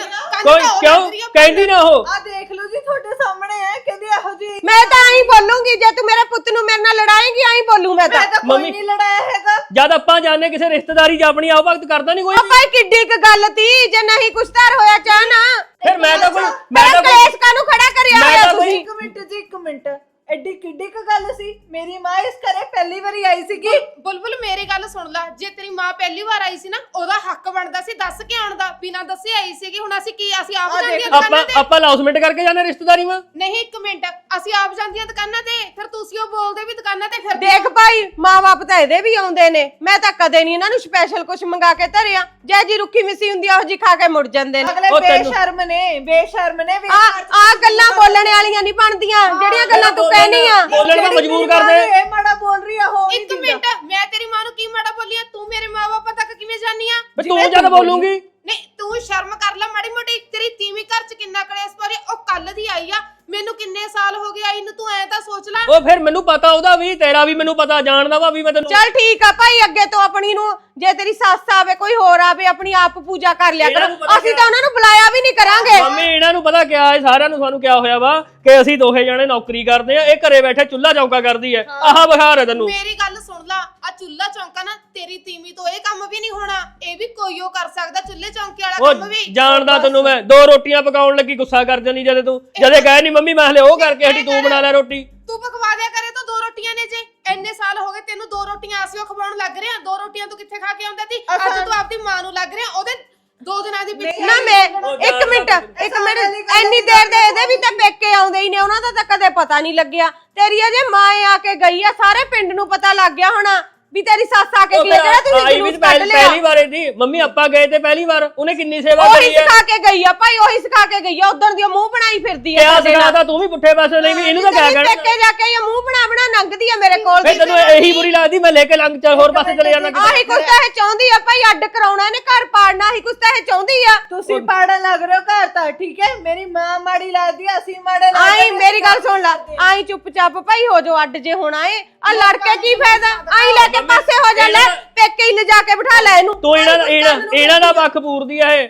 ਕੋਈ ਤਾਂ ਕਿਉਂ? ਕਹਿੰਦੀ ਨਾ ਉਹ। ਆ ਦੇਖ ਲਓ ਜੀ ਤੁਹਾਡੇ ਸਾਹਮਣੇ ਹੈ ਕਹਿੰਦੀ ਇਹੋ ਜੀ ਮੈਂ ਤਾਂ ਐਂ ਬੋਲੂੰਗੀ ਜੇ ਤੂੰ ਮੇਰੇ ਪੁੱਤ ਨੂੰ ਮੇਰੇ ਨਾਲ ਲੜਾਏਂਗੀ ਐਂ ਬੋਲੂ ਮੈਂ ਤਾਂ। ਮੈਂ ਤਾਂ ਕੋਈ ਮੰਮੀ- ਨਹੀਂ ਲੜਾਇਆ ਹੈਗਾ। ਜਦ ਆਪਾਂ ਜਾਣੇ ਕਿਸੇ ਰਿਸ਼ਤੇਦਾਰੀ 'ਚ ਆਪਣੀ ਆਪ ਭਗਤ ਕਰਦਾ ਨਹੀਂ ਕੋਈ ਉਹ ਭਾਈ ਕਿੱਡੀ ਕੁ ਗੱਲ ਤੀ ਜੇ ਨਹੀਂ ਕੁਛ ਧਰ ਹੋਇਆ ਚਾਹ ਨਾ। ਫਿਰ ਮੈਂ ਤਾਂ ਕੋਈ ਮੈਂ ਤਾਂ ਕੋਈ ਕਲੇਸ਼ ਕਾਨੂੰ ਖੜਾ ਕਰਿਆ ਮੈਂ ਹੋਇਆ ਤਾਂ ਕੋਈ- ਤੁਸੀਂ? ਇੱਕ ਮਿੰਟ ਜੀ ਇੱਕ ਮਿੰਟ। ਐਡੀ ਕਿੱਡੀ ਕੁ ਗੱਲ ਸੀ? ਮੇਰੀ ਮਾਂ ਇਸ ਘਰੇ ਪਹਿਲੀ ਵਾਰੀ ਆਈ ਸੀਗੀ। ਬੁਲਬੁਲ ਮੇਰੀ ਗੱਲ ਸੁਣ ਲੈ। ਜੇ ਤੇਰੀ ਮਾਂ ਪਹਿਲੀ ਵਾਰ ਆਈ ਸੀ ਨਾ ਉਹਦਾ ਹੱਕ ਬਣਦਾ ਸੀ ਦੱਸ ਕੇ ਆਉਣ ਦਾ ਬਿਨਾਂ ਦੱਸੇ ਆਈ ਸੀਗੀ। ਹੁਣ ਅਸੀਂ ਕੀ ਅਸੀਂ ਆਪ ਜਾਂਦੀਆਂ ਦੇਖ, ਦੁਕਾਨਾਂ ਤੇ? ਆਪਾਂ ਅਨਾਉਂਸਮੈਂਟ ਕਰਕੇ ਜਾਣੇ ਰਿਸ਼ਤੇਦਾਰੀ ਮਾ ਨਹੀਂ ਇੱਕ ਮਿੰਟ। ਅਸੀਂ ਆਪ ਜਾਂਦੀਆਂ ਦੁਕਾਨਾਂ ਤੇ। ਫਿਰ ਤੁਸੀਂ ਉਹ ਬੋਲਦੇ ਵੀ ਦੁਕਾਨਾਂ ਤੇ ਫਿਰ ਦੇਖ ਭਾਈ ਮਾਂ-ਬਾਪ ਤਾਂ ਇਹਦੇ ਵੀ ਆਉਂਦੇ ਨੇ। ਮੈਂ ਤਾਂ ਕਦੇ ਨਹੀਂ ਇਹਨਾਂ ਨੂੰ ਸਪੈਸ਼ਲ ਕੁਝ ਮੰਗਾ ਕੇ ਧਰਿਆ। ਜੈ ਜੀ ਰੁੱਖੀ ਮਿੱਸੀ ਹੁੰਦੀ ਆ ਉਹ ਜੀ ਖਾ ਕੇ ਮੁੜ ਜਾਂਦੇ ਨੇ। ਅਗਲੇ ਉਹ ਤੈਨੂੰ- ਬੇਸ਼ਰਮ ਨੇ ਬੇਸ਼ਰਮ ਨੇ ਵੀ ਆ ਆ ਗੱਲਾਂ ਬੋਲਣ ਵਾਲੀਆਂ ਨਹੀਂ ਬਣਦੀਆਂ। ਜਿਹੜੀਆਂ ਗੱਲਾਂ ਤੂੰ ਕਹਿਨੀ ਆ। ਬੋਲਣ ਨੂੰ ਮਜਬੂਰ ਕਰ ਦੇ ਇਹ ਮਾੜਾ ਬੋਲ ਰਹੀ ਆ ਹੋ ਨਹੀਂ ਇੱਕ ਮਿੰਟ ਮੈਂ ਤੇਰੀ ਮਾਂ ਨੂੰ ਕੀ ਮਾੜਾ ਬੋਲੀ ਆ? ਤੂੰ ਮੇਰੇ ਮਾਪੇ ਤੱਕ ਕਿਵੇਂ ਜਾਨੀ ਆ? ਵੀ ਤੂੰ ਜਦ ਬੋਲੂਗੀ। ਨਹੀਂ ਤੂੰ ਸ਼ਰਮ ਕਰ ਲੈ ਮਾੜੀ ਮੋਟੀ। ਤੇਰੀ ਤੀਵੀਂ ਘਰ ਚ ਕਿੰਨਾ ਕਲੇਸ਼ ਪਾ ਰਹੀ ਆ? ਉਹ ਕੱਲ ਦੀ ਆਈ ਆ। ਮੈਨੂੰ ਕਿੰਨੇ ਸਾਲ ਹੋ ਗਏ ਆਈ ਨੂੰ? ਤੂੰ ਐ ਤਾਂ ਸੋਚ ਲੈ। ਉਹ ਫਿਰ ਮੈਨੂੰ ਪਤਾ ਉਹਦਾ ਵੀ ਤੇਰਾ ਵੀ ਮੈਨੂੰ ਪਤਾ ਜਾਣਦਾ ਵਾ ਵੀ ਮੈਂ ਤੈਨੂੰ ਚੱਲ ਠੀਕ ਆ ਭਾਈ ਅੱਗੇ ਤੋਂ ਆਪਣੀ ਨੂੰ ਜੇ ਤੇਰੀ ਸੱਸ ਆਵੇ ਕੋਈ ਹੋਰ ਆਵੇ ਆਪਣੀ ਆਪ ਪੂਜਾ ਕਰ ਲਿਆ ਇਹਨਾਂ ਕਰੋ। ਨੂੰ ਪਤਾ ਅਸੀਂ ਤਾਂ ਉਹਨਾਂ ਨੂੰ ਬੁਲਾਇਆ ਵੀ ਨਹੀਂ ਕਰਾਂਗੇ। ਮੰਮੀ ਇਹਨਾਂ ਨੂੰ ਪਤਾ ਕਿਆ ਹੈ ਸਾਰਿਆਂ ਨੂੰ ਸਾਨੂੰ ਕਿਆ ਹੋਇਆ ਵਾ ਕਿ ਅਸੀਂ ਦੋਹੇ ਜਾਣੇ ਨੌਕਰੀ ਕਰਦੇ ਆ ਇਹ ਘਰੇ ਬੈਠੇ ਚੁੱਲ੍ਹਾ ਚੌਂਕਾ ਕਰਦੀ ਹੈ। ਆਹ ਬੁਖਾਰ ਹੈ ਤੈਨੂੰ। ਮੇਰੀ ਗੱਲ ਸੁਣ ਲਾ ਆ ਚੁੱਲਾ ਚੌਂਕਾ ਨਾ ਤੇਰੀ ਤੀਵੀਂ ਤੋਂ ਇਹ ਕੰਮ ਵੀ ਨਹੀਂ ਹੋਣਾ। ਇਹ ਵੀ ਕੋਈ ਉਹ ਕਰ ਸਕਦਾ ਚੁੱਲੇ ਚੌਂਕੇ ਵਾਲਾ ਕੰਮ ਉਹ ਵੀ। ਜਾਣਦਾ ਤੈਨੂੰ ਮੈਂ ਦੋ ਰੋਟੀਆਂ ਪਕਾਉਣ ਲੱਗੀ ਗੁੱਸਾ ਕਰ ਜਾਂਦੀ ਜਦੇ ਤੂੰ। ਜਦੇ ਕਹੇ ਨਹੀਂ ਮੰਮੀ ਮੈਂ ਹਲੇ ਉਹ ਕਰਕੇ ਹਟੀ ਤੂੰ ਬਣਾ ਲੈ ਰੋਟੀ। ਤੂੰ ਪਕਵਾ ਦਿਆ ਕਰੇ ਤਾਂ ਦੋ ਰੋਟੀਆਂ ਨੇ ਜੇ। ਇੰਨੇ ਸਾਲ ਹੋ ਗਏ ਤੈਨੂੰ ਦੋ ਰੋਟੀਆਂ ਅਸੀਂ ਉਹ ਖਵਾਉਣ ਲੱਗ ਰਹੇ ਆ ਦੋ ਰੋਟੀਆਂ ਤੂੰ ਕਿੱਥੇ ਖਾ ਕੇ ਆਉਂਦਾ ਸੀ? ਅੱਜ ਤੂੰ ਆਪਦੀ ਮਾਂ ਨੂੰ ਲੱਗ ਰਿਹਾ। ਉਹਦੇ ਦੋ ਦਿਨਾਂ ਦੀ ਪਿੱਛੇ ਨਾ ਮੈਂ ਇੱਕ ਮਿੰਟ ਇੱਕ ਮਿੰਟ। ਇੰਨੀ ਦੇਰ ਦੇ ਇਹਦੇ ਵੀ ਤਾਂ ਪੇਕੇ ਆਉਂਦੇ ਹੀ ਨੇ ਉਹਨਾਂ ਦਾ ਤਾਂ ਕਦੇ ਪਤਾ ਨਹੀਂ ਲੱਗਿਆ। ਤੇਰੀ ਅਜੇ ਮਾਂ ਆ ਕੇ ਗਈ ਆ ਸਾਰੇ ਪਿੰਡ ਨੂੰ ਪਤਾ ਲੱਗ ਗਿਆ ਹੋਣਾ। ਵੀ ਤੇਰੀ ਸੱਸ ਆ ਕੇ ਗਈ ਆ ਜਿਹੜਾ ਆਈ ਵੀ ਜਲੂਸ ਤਾਂ ਕੱਢ ਪਹਿਲੀ ਲਿਆ। ਪਹਿਲੀ ਵਾਰ ਦੀ। ਮੰਮੀ ਆਪਾਂ ਗਏ ਤੇ ਪਹਿਲੀ ਵਾਰ। ਉਹਨੇ ਕਿੰਨੀ ਸੇਵਾ ਉਹੀ ਕਰੀ ਹੈ ਸਿਖਾ ਕੇ ਗਈ ਆ ਭਾਈ ਉਹੀ ਸਿਖਾ ਕੇ ਗਈ ਆ ਉਧਰ ਦੀ ਉਹ ਮੂੰਹ ਬਣਾਈ ਫਿਰਦੀ ਆ ਕਿਆ ਸਾਡੇ ਨਾਲ। ਸਿਖਾਤਾ ਤੂੰ ਵੀ ਪੁੱਠੇ ਪਾਸੇ ਲਈ ਵੀ ਇਹਨੂੰ ਤਾਂ ਕਿਆ ਤੇਰੀ ਕਹਿਣਾ? ਪੇਕੇ ਜਾ ਕੇ ਇਹ ਮੂੰਹ ਬਣਾ ਬਣਾ ਲੰਘਦੀ ਆ ਮੇਰੇ ਕੋਲ ਫਿਰ ਤੈਨੂੰ ਇਹੀ ਬੁਰੀ ਲੱਗਦੀ ਮੈਂ ਲੈ ਕੇ ਲੰਘ ਚੱਲ ਹੋਰ ਪਾਸੇ ਚਲੇ ਜਾਣਾ ਆਹੀ ਕੁਛ ਤਾਂ ਇਹ ਚਾਹੁੰਦੀ ਆ ਭਾਈ ਅੱਡ ਕਰਾਉਣਾ ਇਹਨੇ ਘਰ ਪਾੜਨਾ ਆਹੀ ਕੁਛ ਤਾਂ ਇਹ ਚਾਹੁੰਦੀ ਆ। ਤੁਸੀਂ ਪਾੜਨ ਲੱਗ ਰਹੇ ਹੋ ਘਰ ਤਾਂ ਠੀਕ ਹੈ? ਮੇਰੀ ਮਾਂ ਮਾੜੀ ਲੱਗਦੀ ਆ ਅਸੀਂ ਮਾੜੇ ਲੱਗਦੇ ਆਈ ਹਾਂ। ਮੇਰੀ ਗੱਲ ਸੁਣ ਲੈ ਆਈ ਚੁੱਪਚਾਪ ਭਾਈ ਹੋ ਜਾਓ ਅੱਡ ਜੇ ਹੋਣਾ ਏ। ਆ ਲੜ ਕੇ ਕੀ ਫਾਇਦਾ? ਆਈ ਲੈ ਕੇ ਪਾਸੇ ਹੋ ਜਾ ਲੈ ਪੇਕੇ ਹੀ ਲਿਜਾ ਕੇ ਬਿਠਾ ਲੈ ਇਹਨੂੰ। ਤੂੰ ਇਹਨਾਂ ਦਾ ਇਹਨਾਂ ਇਹਨਾਂ ਦਾ ਪੱਖ ਪੂਰਦੀ ਆ ਇਹ।